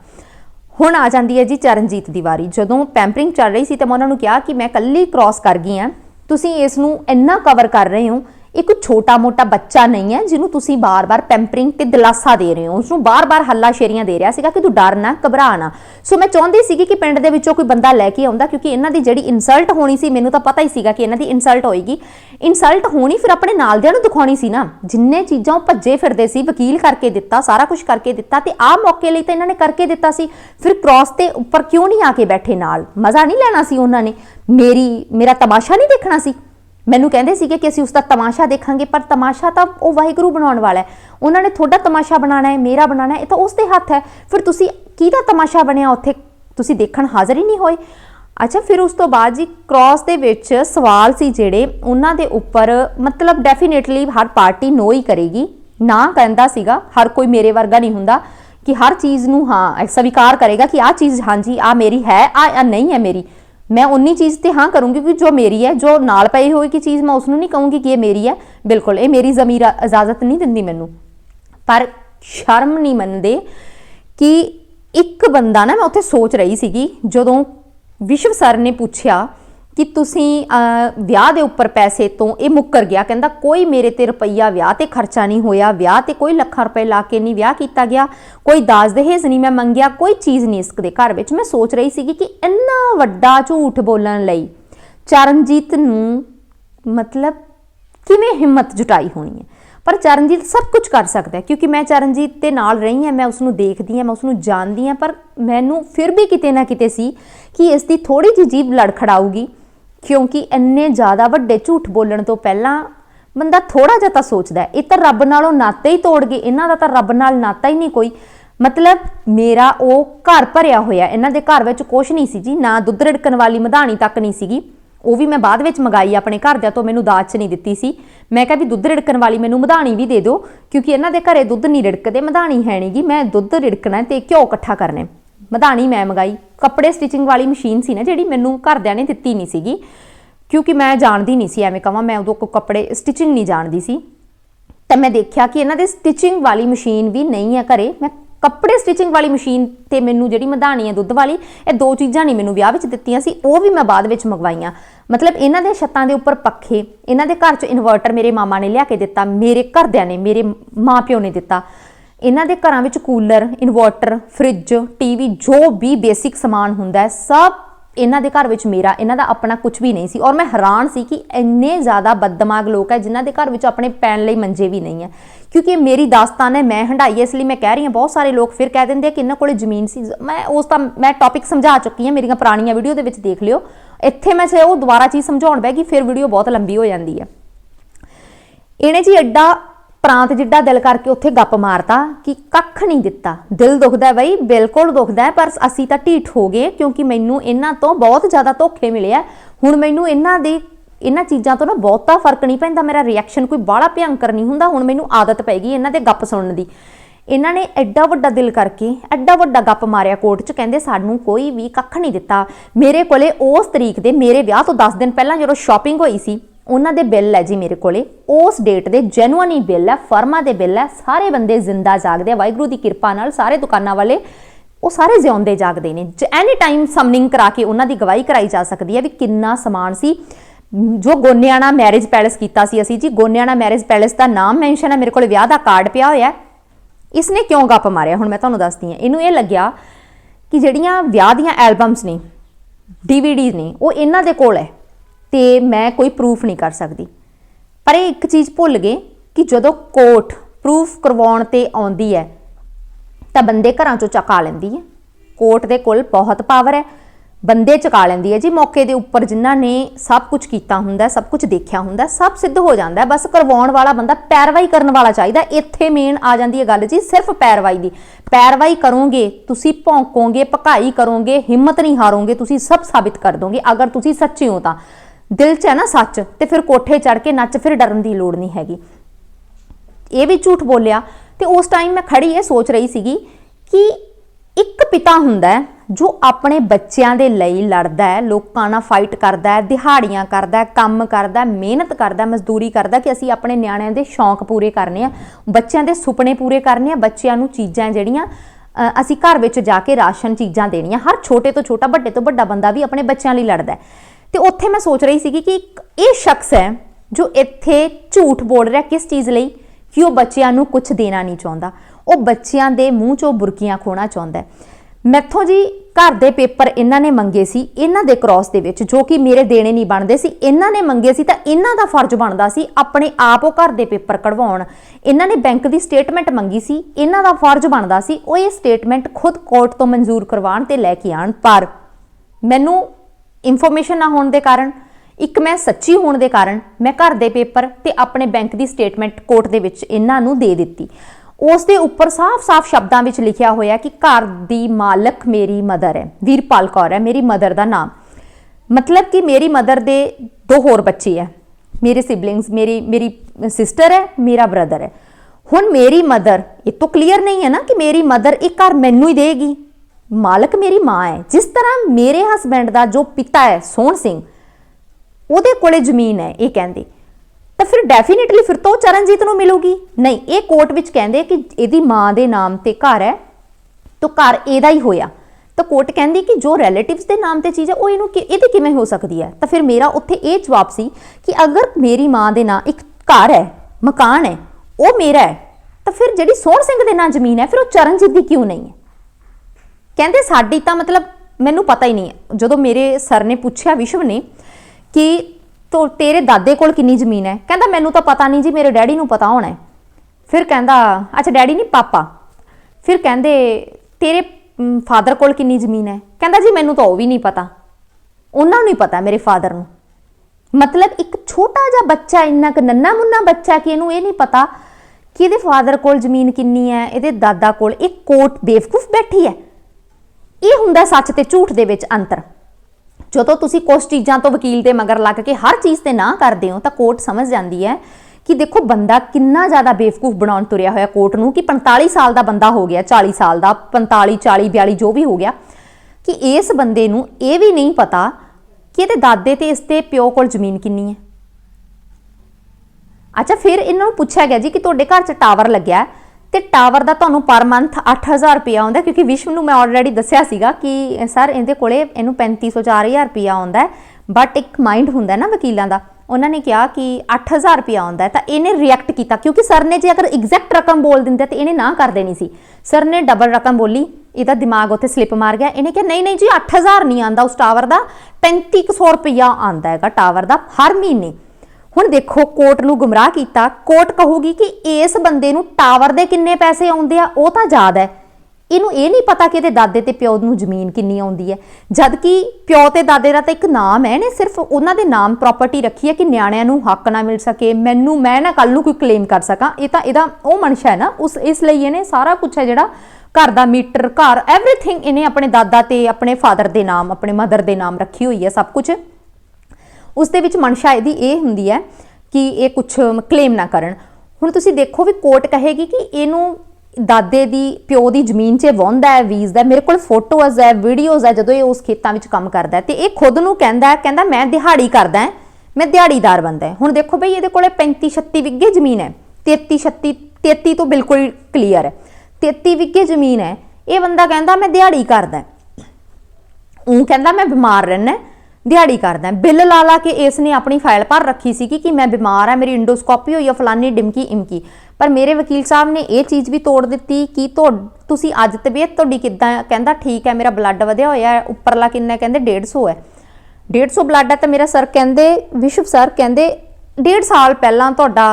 Speaker 1: ਹੁਣ ਆ ਜਾਂਦੀ ਹੈ ਜੀ ਚਰਨਜੀਤ ਦੀ ਵਾਰੀ ਜਦੋਂ ਪੈਂਪਰਿੰਗ ਚੱਲ ਰਹੀ ਸੀ ਤਾਂ ਮੈਂ ਉਹਨਾਂ ਨੂੰ ਕਿਹਾ ਕਿ ਮੈਂ ਕੱਲੀ ਕ੍ਰਾਸ ਕਰ ਗਈ ਹਾਂ। ਤੁਸੀਂ ਇਸ ਨੂੰ ਇੰਨਾ ਕਵਰ ਕਰ ਰਹੇ ਹੋ ਇਹ ਕੋਈ ਛੋਟਾ ਮੋਟਾ ਬੱਚਾ ਨਹੀਂ ਹੈ ਜਿਹਨੂੰ ਤੁਸੀਂ ਬਾਰ-ਬਾਰ ਪੈਂਪਰਿੰਗ ਤੇ ਦਿਲਾਸਾ ਦੇ ਰਹੇ ਹੋ ਉਸ ਨੂੰ ਬਾਰ-ਬਾਰ ਹੱਲਾ ਸ਼ੇਰੀਆਂ ਦੇ ਰਿਹਾ ਸੀਗਾ ਕਿ ਤੂੰ ਡਰ ਨਾ, ਘਬਰਾ ਨਾ। ਸੋ ਮੈਂ ਚਾਹੁੰਦੀ ਸੀਗੀ ਕਿ ਪਿੰਡ ਦੇ ਵਿੱਚੋਂ ਕੋਈ ਬੰਦਾ ਲੈ ਕੇ ਆਉਂਦਾ ਕਿਉਂਕਿ ਇਹਨਾਂ ਦੀ ਜਿਹੜੀ ਇਨਸਲਟ ਹੋਣੀ ਸੀ, ਮੈਨੂੰ ਤਾਂ ਪਤਾ ਹੀ ਸੀਗਾ ਕਿ ਇਹਨਾਂ ਦੀ ਇਨਸਲਟ ਹੋਏਗੀ। ਇਨਸਲਟ ਹੋਣੀ ਫਿਰ ਆਪਣੇ ਨਾਲ ਦਿਆਂ ਨੂੰ ਦਿਖਾਉਣੀ ਸੀ ਨਾ। ਜਿੰਨੇ ਚੀਜ਼ਾਂ ਉਹ ਭੱਜੇ ਫਿਰਦੇ ਸੀ, ਵਕੀਲ ਕਰਕੇ ਦਿੱਤਾ, ਸਾਰਾ ਕੁਝ ਕਰਕੇ ਦਿੱਤਾ ਤੇ ਆਹ ਮੌਕੇ ਲਈ ਤਾਂ ਇਹਨਾਂ ਨੇ ਕਰਕੇ ਦਿੱਤਾ ਸੀ। ਫਿਰ ਕ੍ਰਾਸ ਤੇ ਉੱਪਰ ਕਿਉਂ ਨਹੀਂ ਆ ਕੇ ਬੈਠੇ ਨਾਲ? ਮਜ਼ਾ ਨਹੀਂ ਲੈਣਾ ਸੀ ਉਹਨਾਂ ਨੇ। ਮੇਰੀ, ਮੇਰਾ ਤਮਾਸ਼ਾ ਨਹੀਂ ਦੇਖਣਾ ਸੀ। ਮੈਨੂੰ ਕਹਿੰਦੇ ਸੀਗੇ ਕਿ ਅਸੀਂ ਉਸ ਦਾ ਤਮਾਸ਼ਾ ਦੇਖਾਂਗੇ, ਪਰ ਤਮਾਸ਼ਾ ਤਾਂ ਉਹ ਵਾਹਿਗੁਰੂ ਬਣਾਉਣ ਵਾਲਾ ਹੈ। ਉਹਨਾਂ ਨੇ ਤੁਹਾਡਾ ਤਮਾਸ਼ਾ ਬਣਾਉਣਾ ਹੈ, ਮੇਰਾ ਬਣਾਉਣਾ ਹੈ, ਇਹ ਤਾਂ ਉਸ ਦੇ ਹੱਥ ਹੈ। ਫਿਰ ਤੁਸੀਂ ਕਿਹਦਾ ਤਮਾਸ਼ਾ ਬਣਿਆ ਉੱਥੇ? ਤੁਸੀਂ ਦੇਖਣ ਹਾਜ਼ਰ ਹੀ ਨਹੀਂ ਹੋਏ। ਅੱਛਾ, ਫਿਰ ਉਸ ਤੋਂ ਬਾਅਦ ਜੀ ਕ੍ਰਾਸ ਦੇ ਵਿੱਚ ਸਵਾਲ ਸੀ ਜਿਹੜੇ ਉਹਨਾਂ ਦੇ ਉੱਪਰ, ਮਤਲਬ ਡੈਫੀਨੇਟਲੀ ਹਰ ਪਾਰਟੀ ਨੋ ਹੀ ਕਰੇਗੀ। ਨਾ ਕਹਿੰਦਾ ਸੀਗਾ, ਹਰ ਕੋਈ ਮੇਰੇ ਵਰਗਾ ਨਹੀਂ ਹੁੰਦਾ ਕਿ ਹਰ ਚੀਜ਼ ਨੂੰ ਹਾਂ, ਸਵੀਕਾਰ ਕਰੇਗਾ ਕਿ ਆਹ ਚੀਜ਼ ਹਾਂਜੀ ਆ ਮੇਰੀ ਹੈ ਆ ਆ ਨਹੀਂ ਹੈ ਮੇਰੀ। ਮੈਂ ਉਨੀ ਚੀਜ਼ ਤੇ ਹਾਂ ਕਰੂੰਗੀ ਕਿ ਜੋ ਮੇਰੀ ਹੈ, ਜੋ ਨਾਲ ਪਈ ਹੋਏਗੀ ਚੀਜ਼, ਮੈਂ ਉਸ ਨੂੰ ਨਹੀਂ ਕਹੂੰਗੀ ਕਿ ਇਹ ਮੇਰੀ ਹੈ। ਬਿਲਕੁਲ, ਇਹ ਮੇਰੀ ਜ਼ਮੀਰ ਇਜਾਜ਼ਤ ਨਹੀਂ ਦਿੰਦੀ ਮੈਨੂੰ। ਪਰ ਸ਼ਰਮ ਨਹੀਂ ਮੰਨਦੇ ਕਿ ਇੱਕ ਬੰਦਾ ਨਾ, ਮੈਂ ਉੱਥੇ ਸੋਚ ਰਹੀ ਸੀਗੀ, ਜਦੋਂ ਵਿਸ਼ਵ ਸਰ ਨੇ ਪੁੱਛਿਆ ਕਿ ਤੁਸੀਂ ਵਿਆਹ ਦੇ ਉੱਪਰ ਪੈਸੇ ਤੋਂ ਇਹ ਮੁੱਕਰ ਗਿਆ। ਕਹਿੰਦਾ, ਕੋਈ ਮੇਰੇ ਤੇ ਰੁਪਈਆ ਵਿਆਹ ਤੇ ਖਰਚਾ ਨਹੀਂ ਹੋਇਆ। ਵਿਆਹ ਤੇ ਕੋਈ ਲੱਖਾਂ ਰੁਪਏ ਲਾ ਕੇ ਨਹੀਂ ਵਿਆਹ ਕੀਤਾ ਗਿਆ। ਕੋਈ ਦਾਜ ਦਹੇਜ ਨਹੀਂ ਮੈਂ ਮੰਗਿਆ। ਕੋਈ ਚੀਜ਼ ਨਹੀਂ ਇਸ ਦੇ ਘਰ ਵਿੱਚ। ਮੈਂ ਸੋਚ ਰਹੀ ਸੀਗੀ ਕਿ ਇੰਨਾ ਵੱਡਾ ਝੂਠ ਬੋਲਣ ਲਈ ਚਰਨਜੀਤ ਨੂੰ ਮਤਲਬ ਕਿਵੇਂ ਹਿੰਮਤ ਜੁਟਾਈ ਹੋਣੀ ਹੈ? ਪਰ ਚਰਨਜੀਤ ਸਭ ਕੁਝ ਕਰ ਸਕਦਾ ਹੈ, ਕਿਉਂਕਿ ਮੈਂ ਚਰਨਜੀਤ ਦੇ ਨਾਲ ਰਹੀ ਹਾਂ, ਮੈਂ ਉਸ ਨੂੰ ਦੇਖਦੀ ਹਾਂ, ਮੈਂ ਉਸ ਨੂੰ ਜਾਣਦੀ ਹਾਂ। ਪਰ ਮੈਨੂੰ ਫਿਰ ਵੀ ਕਿਤੇ ਨਾ ਕਿਤੇ ਸੀ ਕਿ ਇਸ ਦੀ ਥੋੜੀ ਜਿਹੀ ਜੀਭ ਲੜਖੜਾਊਗੀ। ਕਿਉਂਕਿ ਇੰਨੇ ਜ਼ਿਆਦਾ ਵੱਡੇ ਝੂਠ ਬੋਲਣ ਤੋਂ ਪਹਿਲਾਂ ਬੰਦਾ ਥੋੜਾ ਜਿਹਾ ਤਾਂ ਸੋਚਦਾ ਇਹ ਤਾਂ ਰੱਬ ਨਾਲੋਂ ਨਾਤੇ ਹੀ ਤੋੜ ਗਏ। ਇਹਨਾਂ ਦਾ ਤਾਂ ਰੱਬ ਨਾਲ ਨਾਤਾ ਹੀ ਨਹੀਂ ਕੋਈ। ਮਤਲਬ ਮੇਰਾ ਉਹ ਘਰ ਭਰਿਆ ਹੋਇਆ। ਇਹਨਾਂ ਦੇ ਘਰ ਵਿੱਚ ਕੁਝ ਨਹੀਂ ਸੀ ਜੀ। ਨਾ ਦੁੱਧ ਰਿੜਕਣ ਵਾਲੀ ਮਧਾਣੀ ਤੱਕ ਨਹੀਂ ਸੀਗੀ। ਉਹ ਵੀ ਮੈਂ ਬਾਅਦ ਵਿੱਚ ਮੰਗਾਈ ਆਪਣੇ ਘਰਦਿਆਂ ਤੋਂ। ਮੈਨੂੰ ਦਾਜ 'ਚ ਨਹੀਂ ਦਿੱਤੀ ਸੀ। ਮੈਂ ਕਿਹਾ ਵੀ ਦੁੱਧ ਰਿੜਕਣ ਵਾਲੀ ਮੈਨੂੰ ਮਧਾਣੀ ਵੀ ਦੇ ਦਿਓ। ਕਿਉਂਕਿ ਇਹਨਾਂ ਦੇ ਘਰੇ ਦੁੱਧ ਨਹੀਂ ਰਿੜਕਦੇ। ਮਧਾਣੀ ਹੈ ਨਹੀਂਗੀ ਮੈਂ ਦੁੱਧ ਰਿੜਕਣਾ ਤੇ ਘਿਓ ਇਕੱਠਾ ਕਰਨਾ ਮਧਾਣੀ ਮੈਂ ਮੰਗਾਈ। ਕੱਪੜੇ ਸਟਿਚਿੰਗ ਵਾਲੀ ਮਸ਼ੀਨ ਸੀ ਨਾ ਜਿਹੜੀ ਮੈਨੂੰ ਘਰਦਿਆਂ ਨੇ ਦਿੱਤੀ ਨਹੀਂ ਸੀਗੀ। ਕਿਉਂਕਿ ਮੈਂ ਜਾਣਦੀ ਨਹੀਂ ਸੀ, ਐਵੇਂ ਕਹਾਂ ਮੈਂ ਉਦੋਂ ਕੋਈ ਕੱਪੜੇ ਸਟਿਚਿੰਗ ਨਹੀਂ ਜਾਣਦੀ ਸੀ। ਤਾਂ ਮੈਂ ਦੇਖਿਆ ਕਿ ਇਹਨਾਂ ਦੇ ਸਟਿਚਿੰਗ ਵਾਲੀ ਮਸ਼ੀਨ ਵੀ ਨਹੀਂ ਹੈ ਘਰੇ। ਮੈਂ ਕੱਪੜੇ ਸਟਿਚਿੰਗ ਵਾਲੀ ਮਸ਼ੀਨ ਤੇ ਮੈਨੂੰ ਜਿਹੜੀ ਮਧਾਣੀ ਹੈ ਦੁੱਧ ਵਾਲੀ, ਇਹ ਦੋ ਚੀਜ਼ਾਂ ਨਹੀਂ ਮੈਨੂੰ ਵਿਆਹ ਵਿੱਚ ਦਿੱਤੀਆਂ ਸੀ, ਉਹ ਵੀ ਮੈਂ ਬਾਅਦ ਵਿੱਚ ਮੰਗਵਾਈਆਂ। ਮਤਲਬ ਇਹਨਾਂ ਦੇ ਛੱਤਾਂ ਦੇ ਉੱਪਰ ਪੱਖੇ, ਇਹਨਾਂ ਦੇ ਘਰ 'ਚ ਇਨਵਰਟਰ ਮੇਰੇ ਮਾਮਾ ਨੇ ਲਿਆ ਕੇ ਦਿੱਤਾ, ਮੇਰੇ ਘਰਦਿਆਂ ਨੇ, ਮੇਰੇ ਮਾਪਿਓ ਨੇ ਦਿੱਤਾ। ਇਹਨਾਂ ਦੇ ਘਰਾਂ ਵਿੱਚ ਕੂਲਰ, ਇਨਵਰਟਰ, ਫ੍ਰਿਜ, ਟੀਵੀ ਜੋ ਵੀ ਬੇਸਿਕ ਸਮਾਨ ਹੁੰਦਾ ਹੈ, ਸਭ ਇਹਨਾਂ ਦੇ ਘਰ ਵਿੱਚ ਮੇਰਾ, ਇਹਨਾਂ ਦਾ ਆਪਣਾ ਕੁਝ ਵੀ ਨਹੀਂ ਸੀ। ਔਰ ਮੈਂ ਹੈਰਾਨ ਸੀ ਕਿ ਇੰਨੇ ਜ਼ਿਆਦਾ ਬਦਦਮਾਗ ਲੋਕ ਹੈ ਜਿਨ੍ਹਾਂ ਦੇ ਘਰ ਵਿੱਚ ਆਪਣੇ ਪੈਣ ਲਈ ਮੰਜੇ ਵੀ ਨਹੀਂ ਹੈ। ਕਿਉਂਕਿ ਇਹ ਮੇਰੀ ਦਾਸਤਾਨ ਹੈ, ਮੈਂ ਹੰਡਾਈ ਇਸ ਲਈ ਮੈਂ ਕਹਿ ਰਹੀ ਹਾਂ, ਬਹੁਤ ਸਾਰੇ ਲੋਕ ਫਿਰ ਕਹਿ ਦਿੰਦੇ ਆ ਕਿ ਇਹਨਾਂ ਕੋਲੇ ਜ਼ਮੀਨ ਸੀ। ਮੈਂ ਉਸ ਤਾਂ, ਮੈਂ ਟੌਪਿਕ ਸਮਝਾ ਚੁੱਕੀ ਹਾਂ, ਮੇਰੀਆਂ ਪੁਰਾਣੀਆਂ ਵੀਡੀਓ ਦੇ ਵਿੱਚ ਦੇਖ ਲਿਓ। ਇੱਥੇ ਮੈਂ ਸੇ ਉਹ ਦੁਬਾਰਾ ਚੀਜ਼ ਸਮਝਾਉਣ ਬੈ ਕਿ ਫਿਰ ਵੀਡੀਓ ਬਹੁਤ ਲੰਬੀ ਹੋ ਜਾਂਦੀ ਹੈ। ਇਹਨੇ ਜੀ ਐਡਾ ਪ੍ਰਾਂਤ ਜਿੱਡਾ ਦਿਲ ਕਰਕੇ ਉੱਥੇ ਗੱਪ ਮਾਰਤਾ ਕਿ ਕੱਖ ਨਹੀਂ ਦਿੱਤਾ। ਦਿਲ ਦੁਖਦਾ ਹੈ ਬਈ, ਬਿਲਕੁਲ ਦੁਖਦਾ ਪਰ ਅਸੀਂ ਤਾਂ ਢੀਠ ਹੋ ਗਏ, ਕਿਉਂਕਿ ਮੈਨੂੰ ਇਹਨਾਂ ਤੋਂ ਬਹੁਤ ਜ਼ਿਆਦਾ ਧੋਖੇ ਮਿਲੇ ਆ ਹੁਣ ਮੈਨੂੰ ਇਹਨਾਂ ਦੇ, ਇਹਨਾਂ ਚੀਜ਼ਾਂ ਤੋਂ ਨਾ ਬਹੁਤਾ ਫ਼ਰਕ ਨਹੀਂ ਪੈਂਦਾ, ਮੇਰਾ ਰਿਐਕਸ਼ਨ ਕੋਈ ਬਾਹਲਾ ਭਿਅੰਕਰ ਨਹੀਂ ਹੁੰਦਾ, ਹੁਣ ਮੈਨੂੰ ਆਦਤ ਪੈ ਗਈ ਇਹਨਾਂ ਦੇ ਗੱਪ ਸੁਣਨ ਦੀ। ਇਹਨਾਂ ਨੇ ਐਡਾ ਵੱਡਾ ਦਿਲ ਕਰਕੇ, ਐਡਾ ਵੱਡਾ ਗੱਪ ਮਾਰਿਆ ਕੋਰਟ 'ਚ, ਕਹਿੰਦੇ ਸਾਨੂੰ ਕੋਈ ਵੀ ਕੱਖ ਨਹੀਂ ਦਿੱਤਾ। ਮੇਰੇ ਕੋਲੇ ਉਸ ਤਰੀਕ ਦੇ ਮੇਰੇ ਵਿਆਹ ਤੋਂ 10 ਦਿਨ ਪਹਿਲਾਂ ਜਦੋਂ ਸ਼ਾਪਿੰਗ ਹੋਈ ਸੀ ਉਹਨਾਂ ਦੇ ਬਿੱਲ ਹੈ ਜੀ ਮੇਰੇ ਕੋਲੇ। ਉਸ ਡੇਟ ਦੇ ਜੈਨੂਅਨ ਹੀ ਬਿੱਲ ਹੈ, ਫਰਮਾ ਦੇ ਬਿੱਲ ਹੈ। ਸਾਰੇ ਬੰਦੇ ਜ਼ਿੰਦਾ ਜਾਗਦੇ ਆ, ਵਾਹਿਗੁਰੂ ਦੀ ਕਿਰਪਾ ਨਾਲ ਸਾਰੇ ਦੁਕਾਨਾਂ ਵਾਲੇ, ਉਹ ਸਾਰੇ ਜਿਉਂਦੇ ਜਾਗਦੇ ਨੇ। ਐਨੀ ਟਾਈਮ ਸਮਨਿੰਗ ਕਰਾ ਕੇ ਉਹਨਾਂ ਦੀ ਗਵਾਹੀ ਕਰਾਈ ਜਾ ਸਕਦੀ ਹੈ ਵੀ ਕਿੰਨਾ ਸਮਾਨ ਸੀ। ਜੋ ਗੋਨਿਆਣਾ ਮੈਰਿਜ ਪੈਲੇਸ ਕੀਤਾ ਸੀ ਅਸੀਂ ਜੀ। ਗੋਨਿਆਣਾ ਮੈਰਿਜ ਪੈਲੇਸ ਦਾ ਨਾਮ ਮੈਂਸ਼ਨ ਹੈ, ਮੇਰੇ ਕੋਲ ਵਿਆਹ ਦਾ ਕਾਰਡ ਪਿਆ ਹੋਇਆ ਇਸਨੇ ਕਿਉਂ ਗੱਪ ਮਾਰਿਆ? ਹੁਣ ਮੈਂ ਤੁਹਾਨੂੰ ਦੱਸਦੀ ਹਾਂ। ਇਹਨੂੰ ਇਹ ਲੱਗਿਆ ਕਿ ਜਿਹੜੀਆਂ ਵਿਆਹ ਦੀਆਂ ਐਲਬਮਸ ਨੇ ਡੀਵੀਡੀਜ਼ ਨੇ, ਉਹ ਇਹਨਾਂ ਦੇ ਕੋਲ ਹੈ। ਤੇ ਮੈਂ ਕੋਈ ਪ੍ਰੂਫ ਨਹੀਂ ਕਰ ਸਕਦੀ। ਪਰ ਇਹ ਇੱਕ ਚੀਜ਼ ਭੁੱਲ ਗਏ ਕਿ ਜਦੋਂ ਕੋਰਟ ਪ੍ਰੂਫ ਕਰਵਾਉਣ ਤੇ ਆਉਂਦੀ ਹੈ, ਤਾਂ ਬੰਦੇ ਘਰਾਂ ਚੋਂ ਚਕਾ ਲੈਂਦੀ ਹੈ। ਕੋਰਟ ਦੇ ਕੋਲ ਬਹੁਤ ਪਾਵਰ ਹੈ। ਬੰਦੇ ਚਕਾ ਲੈਂਦੀ ਹੈ ਜੀ, ਮੌਕੇ ਦੇ ਉੱਪਰ ਜਿਨ੍ਹਾਂ ਨੇ ਸਭ ਕੁਝ ਕੀਤਾ ਹੁੰਦਾ, ਸਭ ਕੁਝ ਦੇਖਿਆ ਹੁੰਦਾ, ਸਭ ਸਿੱਧ ਹੋ ਜਾਂਦਾ ਬਸ ਕਰਵਾਉਣ ਵਾਲਾ ਬੰਦਾ ਪੈਰਵਾਈ ਕਰਨ ਵਾਲਾ ਚਾਹੀਦਾ। ਇੱਥੇ ਮੇਨ ਆ ਜਾਂਦੀ ਹੈ ਗੱਲ ਜੀ, ਸਿਰਫ ਪੈਰਵਾਈ ਦੀ। ਪੈਰਵਾਈ ਕਰੋਗੇ, ਤੁਸੀਂ ਭੌਂਕੋਗੇ, ਭਕਾਈ ਕਰੋਗੇ, ਹਿੰਮਤ ਨਹੀਂ ਹਾਰੋਗੇ, ਤੁਸੀਂ ਸਭ ਸਾਬਿਤ ਕਰ ਦੋਗੇ। ਅਗਰ ਤੁਸੀਂ ਸੱਚੇ ਹੋ ਤਾਂ। ਦਿਲ 'ਚ ਹੈ ਨਾ ਸੱਚ ਤੇ ਫਿਰ ਕੋਠੇ ਚੜ ਕੇ ਨੱਚ ਫਿਰ ਡਰਨ ਦੀ ਲੋੜ ਨਹੀਂ ਹੈਗੀ। ਇਹ ਵੀ ਝੂਠ ਬੋਲਿਆ ਤੇ ਉਸ ਟਾਈਮ ਮੈਂ ਖੜੀ ਇਹ ਸੋਚ ਰਹੀ ਸੀਗੀ ਕਿ ਇੱਕ ਪਿਤਾ ਹੁੰਦਾ ਹੈ ਜੋ ਆਪਣੇ ਬੱਚਿਆਂ ਦੇ ਲਈ ਲੜਦਾ ਹੈ, ਲੋਕਾਂ ਨਾਲ ਫਾਈਟ ਕਰਦਾ ਹੈ, ਦਿਹਾੜੀਆਂ ਕਰਦਾ ਹੈ, ਕੰਮ ਕਰਦਾ ਹੈ, ਮਿਹਨਤ ਕਰਦਾ ਹੈ, ਮਜ਼ਦੂਰੀ ਕਰਦਾ ਕਿ ਅਸੀਂ ਆਪਣੇ ਨਿਆਣਿਆਂ ਦੇ ਸ਼ੌਂਕ ਪੂਰੇ ਕਰਨੇ ਆ, ਬੱਚਿਆਂ ਦੇ ਸੁਪਨੇ ਪੂਰੇ ਕਰਨੇ ਆ, ਬੱਚਿਆਂ ਨੂੰ ਚੀਜ਼ਾਂ ਜਿਹੜੀਆਂ ਅਸੀਂ ਘਰ ਵਿੱਚ ਜਾ ਕੇ ਰਾਸ਼ਨ ਚੀਜ਼ਾਂ ਦੇਣੀਆਂ, ਹਰ ਛੋਟੇ ਤੋਂ ਛੋਟਾ, ਵੱਡੇ ਤੋਂ ਵੱਡਾ ਬੰਦਾ ਵੀ ਆਪਣੇ ਬੱਚਿਆਂ ਲਈ ਲੜਦਾ ਹੈ। ਤੇ ਉੱਥੇ ਮੈਂ ਸੋਚ ਰਹੀ ਸੀਗੀ ਕਿ ਇੱਕ ਇਹ ਸ਼ਖਸ ਹੈ ਜੋ ਇੱਥੇ ਝੂਠ ਬੋਲ ਰਿਹਾ ਕਿਸ ਚੀਜ਼ ਲਈ? ਕਿ ਉਹ ਬੱਚਿਆਂ ਨੂੰ ਕੁਝ ਦੇਣਾ ਨਹੀਂ ਚਾਹੁੰਦਾ। ਉਹ ਬੱਚਿਆਂ ਦੇ ਮੂੰਹ 'ਚੋਂ ਬੁਰਕੀਆਂ ਖੋਣਾ ਚਾਹੁੰਦਾ ਮੈਥੋਂ ਜੀ ਘਰ ਦੇ ਪੇਪਰ ਇਹਨਾਂ ਨੇ ਮੰਗੇ ਸੀ, ਇਹਨਾਂ ਦੇ ਕ੍ਰਾਸ ਦੇ ਵਿੱਚ, ਜੋ ਕਿ ਮੇਰੇ ਦੇਣੇ ਨਹੀਂ ਬਣਦੇ ਸੀ, ਇਹਨਾਂ ਨੇ ਮੰਗੇ ਸੀ ਤਾਂ ਇਹਨਾਂ ਦਾ ਫਰਜ਼ ਬਣਦਾ ਸੀ ਆਪਣੇ ਆਪ ਉਹ ਘਰ ਦੇ ਪੇਪਰ ਕਢਵਾਉਣ। ਇਹਨਾਂ ਨੇ ਬੈਂਕ ਦੀ ਸਟੇਟਮੈਂਟ ਮੰਗੀ ਸੀ, ਇਹਨਾਂ ਦਾ ਫਰਜ਼ ਬਣਦਾ ਸੀ ਉਹ ਇਹ ਸਟੇਟਮੈਂਟ ਖੁਦ ਕੋਰਟ ਤੋਂ ਮਨਜ਼ੂਰ ਕਰਵਾਉਣ ਤੇ ਲੈ ਕੇ ਆਣ ਪਰ ਮੈਨੂੰ ਇਨਫੋਰਮੇਸ਼ਨ ਨਾ ਹੋਣ ਦੇ ਕਾਰਨ, ਇੱਕ ਮੈਂ ਸੱਚੀ ਹੋਣ ਦੇ ਕਾਰਨ ਮੈਂ ਘਰ ਦੇ ਪੇਪਰ ਤੇ ਆਪਣੇ ਬੈਂਕ ਦੀ ਸਟੇਟਮੈਂਟ ਕੋਰਟ ਦੇ ਵਿੱਚ ਇਹਨਾਂ ਨੂੰ ਦੇ ਦਿੱਤੀ। ਉਸ ਦੇ ਉੱਪਰ ਸਾਫ਼-ਸਾਫ਼ ਸ਼ਬਦਾਂ ਵਿੱਚ ਲਿਖਿਆ ਹੋਇਆ ਕਿ ਘਰ ਦੀ ਮਾਲਕ ਮੇਰੀ ਮਦਰ ਹੈ, ਵੀਰਪਾਲ ਕੌਰ ਹੈ, ਮੇਰੀ ਮਦਰ ਦਾ ਨਾਮ। ਮਤਲਬ ਕਿ ਮੇਰੀ ਮਦਰ ਦੇ ਦੋ ਹੋਰ ਬੱਚੇ ਹੈ, ਮੇਰੇ ਸਿਬਲਿੰਗਸ ਮੇਰੀ ਮੇਰੀ ਸਿਸਟਰ ਹੈ, ਮੇਰਾ ਬ੍ਰਦਰ ਹੈ। ਹੁਣ ਮੇਰੀ ਮਦਰ, ਇਹ ਤਾਂ ਕਲੀਅਰ ਨਹੀਂ ਹੈ ਨਾ ਕਿ ਮੇਰੀ ਮਦਰ ਇਹ ਘਰ ਮੈਨੂੰ ਹੀ ਦੇਗੀ। ਮਾਲਕ ਮੇਰੀ ਮਾਂ ਹੈ। ਜਿਸ ਤਰ੍ਹਾਂ ਮੇਰੇ ਹਸਬੰਡ ਦਾ ਜੋ ਪਿਤਾ ਹੈ, ਸੋਹਣ ਸਿੰਘ, ਉਹਦੇ ਕੋਲੇ ਜ਼ਮੀਨ ਹੈ, ਇਹ ਕਹਿੰਦੇ। ਤਾਂ ਫਿਰ ਡੈਫੀਨਿਟਲੀ ਫਿਰ ਤੋਂ ਚਰਨਜੀਤ ਨੂੰ ਮਿਲੂਗੀ। ਨਹੀਂ, ਇਹ ਕੋਰਟ ਵਿੱਚ ਕਹਿੰਦੇ ਕਿ ਇਹਦੀ ਮਾਂ ਦੇ ਨਾਮ ਤੇ ਘਰ ਹੈ, ਤਾਂ ਘਰ ਇਹਦਾ ਹੀ ਹੋਇਆ। ਤਾਂ ਕੋਰਟ ਕਹਿੰਦੀ ਕਿ ਜੋ ਰਿਲੇਟਿਵਸ ਦੇ ਨਾਮ ਤੇ ਚੀਜ਼ ਹੈ, ਉਹ ਇਹਨੂੰ ਕਿ- ਇਹਦੇ ਕਿਵੇਂ ਹੋ ਸਕਦੀ ਹੈ? ਤਾਂ ਫਿਰ ਮੇਰਾ ਉੱਥੇ ਇਹ ਜਵਾਬ ਸੀ ਕਿ ਅਗਰ ਮੇਰੀ ਮਾਂ ਦੇ ਨਾਂ ਇੱਕ ਘਰ ਹੈ, ਮਕਾਨ ਹੈ, ਉਹ ਮੇਰਾ ਹੈ, ਤਾਂ ਫਿਰ ਜਿਹੜੀ ਸੋਹਣ ਸਿੰਘ ਦੇ ਨਾਂ ਜ਼ਮੀਨ ਹੈ, ਫਿਰ ਉਹ ਚਰਨਜੀਤ ਦੀ ਕਿਉਂ ਨਹੀਂ ਹੈ? ਕਹਿੰਦੇ ਸਾਡੀ ਤਾਂ ਮਤਲਬ ਮੈਨੂੰ ਪਤਾ ਹੀ ਨਹੀਂ ਜਦੋਂ ਮੇਰੇ ਸਰ ਨੇ ਪੁੱਛਿਆ ਵਿਸ਼ਵ ਨੇ ਕਿ ਤੋ ਤੇਰੇ ਦਾਦੇ ਕੋਲ ਕਿੰਨੀ ਜ਼ਮੀਨ ਹੈ, ਕਹਿੰਦਾ ਮੈਨੂੰ ਤਾਂ ਪਤਾ ਨਹੀਂ ਜੀ, ਮੇਰੇ ਡੈਡੀ ਨੂੰ ਪਤਾ ਹੋਣਾ ਹੈ। ਫਿਰ ਕਹਿੰਦਾ, ਅੱਛਾ ਡੈਡੀ ਨਹੀਂ, ਪਾਪਾ। ਫਿਰ ਕਹਿੰਦੇ, ਤੇਰੇ ਫਾਦਰ ਕੋਲ ਕਿੰਨੀ ਜ਼ਮੀਨ ਹੈ? ਕਹਿੰਦਾ ਜੀ ਮੈਨੂੰ ਤਾਂ ਉਹ ਵੀ ਨਹੀਂ ਪਤਾ। ਉਹਨਾਂ ਨੂੰ ਹੀ ਪਤਾ ਮੇਰੇ ਫਾਦਰ ਨੂੰ। ਮਤਲਬ ਇੱਕ ਛੋਟਾ ਜਿਹਾ ਬੱਚਾ, ਇੰਨਾ ਕੁ ਨੰਨਾ ਮੁੰਨਾ ਬੱਚਾ ਕਿ ਇਹਨੂੰ ਇਹ ਨਹੀਂ ਪਤਾ ਕਿ ਇਹਦੇ ਫਾਦਰ ਕੋਲ ਜ਼ਮੀਨ ਕਿੰਨੀ ਹੈ, ਇਹਦੇ ਦਾਦਾ ਕੋਲ ਇਹ ਕੋਟ ਬੇਵਕੂਫ ਬੈਠੀ ਹੈ। ਇਹ ਹੁੰਦਾ ਸੱਚ ਤੇ ਝੂਠ ਦੇ ਵਿੱਚ ਅੰਤਰ। ਜਦੋਂ ਤੁਸੀਂ ਕੁਝ ਚੀਜ਼ਾਂ ਤੋਂ ਵਕੀਲ ਦੇ ਮਗਰ ਲੱਗ ਕੇ ਹਰ ਚੀਜ਼ ਤੇ ਨਾ ਕਰਦੇ ਹੋ ਤਾਂ ਕੋਰਟ ਸਮਝ ਜਾਂਦੀ ਹੈ ਕਿ ਦੇਖੋ ਬੰਦਾ ਕਿੰਨਾ ਜ਼ਿਆਦਾ ਬੇਵਕੂਫ ਬਣਾਉਣ ਤੁਰਿਆ ਹੋਇਆ ਕੋਰਟ ਨੂੰ ਕਿ 45 ਸਾਲ ਦਾ ਬੰਦਾ ਹੋ ਗਿਆ 40 ਸਾਲ ਦਾ 45 40 42 ਜੋ ਵੀ ਹੋ ਗਿਆ, ਕਿ ਇਸ ਬੰਦੇ ਨੂੰ ਇਹ ਵੀ ਨਹੀਂ ਪਤਾ ਕਿ ਇਹਦੇ ਦਾਦੇ ਤੇ ਇਸ ਤੇ ਪਿਓ ਕੋਲ ਜ਼ਮੀਨ ਕਿੰਨੀ ਹੈ। ਅੱਛਾ, ਫਿਰ ਇਹਨਾਂ ਨੂੰ ਪੁੱਛਿਆ ਗਿਆ ਜੀ ਕਿ ਤੁਹਾਡੇ ਘਰ 'ਚ ਟਾਵਰ ਲੱਗਿਆ ਤੇ ਟਾਵਰ ਦਾ ਤੁਹਾਨੂੰ ਪਰ ਮੰਥ 8000 ਰੁਪਇਆ ਆਉਂਦਾ ਕਿਉਂਕਿ ਵਿਸ਼ਵ ਨੂੰ ਮੈਂ ਆਲਰੇਡੀ ਦੱਸਿਆ ਸੀਗਾ ਕਿ ਸਰ ਇਹਦੇ ਕੋਲੇ ਇਹਨੂੰ 3500 4000 ਰੁਪਇਆ ਆਉਂਦਾ ਬਟ ਇੱਕ ਮਾਈਂਡ ਹੁੰਦਾ ਨਾ ਵਕੀਲਾਂ ਦਾ, ਉਹਨਾਂ ਨੇ ਕਿਹਾ ਕਿ 8000 ਰੁਪਇਆ ਆਉਂਦਾ ਤਾਂ ਇਹਨੇ ਰਿਐਕਟ ਕੀਤਾ, ਕਿਉਂਕਿ ਸਰ ਨੇ ਜੇ ਅਗਰ ਐਗਜ਼ੈਕਟ ਰਕਮ ਬੋਲ ਦਿੰਦੇ ਤਾਂ ਇਹਨੇ ਨਾ ਕਰ ਦੇਣੀ ਸੀ। ਸਰ ਨੇ ਡਬਲ ਰਕਮ ਬੋਲੀ, ਇਹਦਾ ਦਿਮਾਗ ਉੱਥੇ ਸਲਿੱਪ ਮਾਰ ਗਿਆ, ਇਹਨੇ ਕਿਹਾ, ਨਹੀਂ ਨਹੀਂ ਜੀ 8000 ਨਹੀਂ ਆਂਦਾ ਉਸ ਟਾਵਰ ਦਾ 3500 ਰੁਪਇਆ ਆਂਦਾ ਹੈਗਾ ਟਾਵਰ ਦਾ ਹਰ ਮਹੀਨੇ। ਹੁਣ ਦੇਖੋ ਕੋਰਟ ਨੂੰ ਗੁੰਮਰਾਹ ਕੀਤਾ, ਕੋਰਟ ਕਹੂਗੀ ਕਿ ਇਸ ਬੰਦੇ ਨੂੰ ਟਾਵਰ ਦੇ ਕਿੰਨੇ ਪੈਸੇ ਆਉਂਦੇ ਆ, ਉਹ ਤਾਂ ਯਾਦ ਹੈ। ਇਹਨੂੰ ਇਹ ਨਹੀਂ ਪਤਾ ਕਿ ਇਹਦੇ ਦਾਦੇ ਤੇ ਪਿਓ ਨੂੰ ਜ਼ਮੀਨ ਕਿੰਨੀ ਆਉਂਦੀ ਹੈ। ਜਦ ਕਿ ਪਿਓ ਤੇ ਦਾਦੇ ਦਾ ਤਾਂ ਇੱਕ ਨਾਮ ਹੈ ਨੇ ਸਿਰਫ ਉਹਨਾਂ ਦੇ ਨਾਮ ਪ੍ਰਾਪਰਟੀ ਰੱਖੀ ਹੈ ਕਿ ਨਿਆਣਿਆਂ ਨੂੰ ਹੱਕ ਨਾ ਮਿਲ ਸਕੇ, ਮੈਨੂੰ, ਮੈਂ ਨਾ ਕੱਲ ਨੂੰ ਕੋਈ ਕਲੇਮ ਕਰ ਸਕਾਂ। ਇਹ ਤਾਂ ਇਹਦਾ, ਉਹ ਮਨਸ਼ਾ ਹੈ ਨਾ, ਉਸ, ਇਸ ਲਈ ਇਹਨੇ ਸਾਰਾ ਕੁਝ ਹੈ ਜਿਹੜਾ ਘਰ ਦਾ ਮੀਟਰ, ਘਰ ਐਵਰੀਥਿੰਗ ਇਹਨੇ ਆਪਣੇ ਦਾਦਾ ਤੇ, ਆਪਣੇ ਫਾਦਰ ਦੇ ਨਾਮ, ਆਪਣੇ ਮਦਰ ਦੇ ਨਾਮ ਰੱਖੀ ਹੋਈ ਹੈ ਸਭ ਕੁਝ ਉਸ ਦੇ ਵਿੱਚ ਮਨਸ਼ਾ ਇਹਦੀ ਇਹ ਹੁੰਦੀ ਹੈ ਕਿ ਇਹ ਕੁਝ ਕਲੇਮ ਨਾ ਕਰਨ। ਹੁਣ ਤੁਸੀਂ ਦੇਖੋ ਵੀ ਕੋਰਟ ਕਹੇਗੀ ਕਿ ਇਹਨੂੰ ਦਾਦੇ ਦੀ, ਪਿਓ ਦੀ ਜ਼ਮੀਨ 'ਚ ਵਾਹੁੰਦਾ ਹੈ, ਵੀਜ਼ਦਾ ਹੈ। ਮੇਰੇ ਕੋਲ ਫੋਟੋਜ਼ ਹੈ ਵੀਡੀਓਜ਼ ਹੈ, ਜਦੋਂ ਇਹ ਉਸ ਖੇਤਾਂ ਵਿੱਚ ਕੰਮ ਕਰਦਾ ਹੈ ਤੇ ਇਹ ਖੁਦ ਨੂੰ ਕਹਿੰਦਾ ਹੈ, ਕਹਿੰਦਾ ਮੈਂ ਦਿਹਾੜੀ ਕਰਦਾ ਹਾਂ, ਮੈਂ ਦਿਹਾੜੀਦਾਰ ਬੰਦਾ ਹੈ। ਹੁਣ ਦੇਖੋ ਬਈ ਇਹਦੇ ਕੋਲੇ 35 36 ਵਿੱਗੇ ਜ਼ਮੀਨ ਹੈ 33 36 33 ਤੋਂ ਬਿਲਕੁਲ ਕਲੀਅਰ ਹੈ। 33 ਵਿੱਗੇ ਜ਼ਮੀਨ ਹੈ, ਇਹ ਬੰਦਾ ਕਹਿੰਦਾ ਮੈਂ ਦਿਹਾੜੀ ਕਰਦਾ ਉਹ ਕਹਿੰਦਾ ਮੈਂ ਬਿਮਾਰ ਰਹਿਣਾ ਦਿਹਾੜੀ ਕਰਦਾ ਬਿੱਲ ਲਾ ਲਾ ਕੇ ਇਸ ਨੇ ਆਪਣੀ ਫਾਈਲ ਭਰ ਰੱਖੀ ਸੀ ਕਿ ਮੈਂ ਬਿਮਾਰ ਆ ਮੇਰੀ ਇੰਡੋਸਕੋਪੀ ਹੋਈ ਆ, ਫਲਾਨੀ ਡਿਮਕੀ ਇਮਕੀ। ਪਰ ਮੇਰੇ ਵਕੀਲ ਸਾਹਿਬ ਨੇ ਇਹ ਚੀਜ਼ ਵੀ ਤੋੜ ਦਿੱਤੀ ਕਿ ਤੁਸੀਂ ਅੱਜ ਤਬੀਅਤ ਤੁਹਾਡੀ ਕਿੱਦਾਂ ਕਹਿੰਦਾ, ਠੀਕ ਹੈ, ਮੇਰਾ ਬਲੱਡ ਵਧਿਆ ਹੋਇਆ ਉੱਪਰਲਾ ਕਿੰਨਾ ਹੈ? ਕਹਿੰਦੇ 150 ਹੈ। 150 ਬਲੱਡ ਹੈ ਤਾਂ ਮੇਰਾ ਸਰ ਕਹਿੰਦੇ, ਵਿਸ਼ਵ ਸਰ ਕਹਿੰਦੇ 1.5 ਸਾਲ ਪਹਿਲਾਂ ਤੁਹਾਡਾ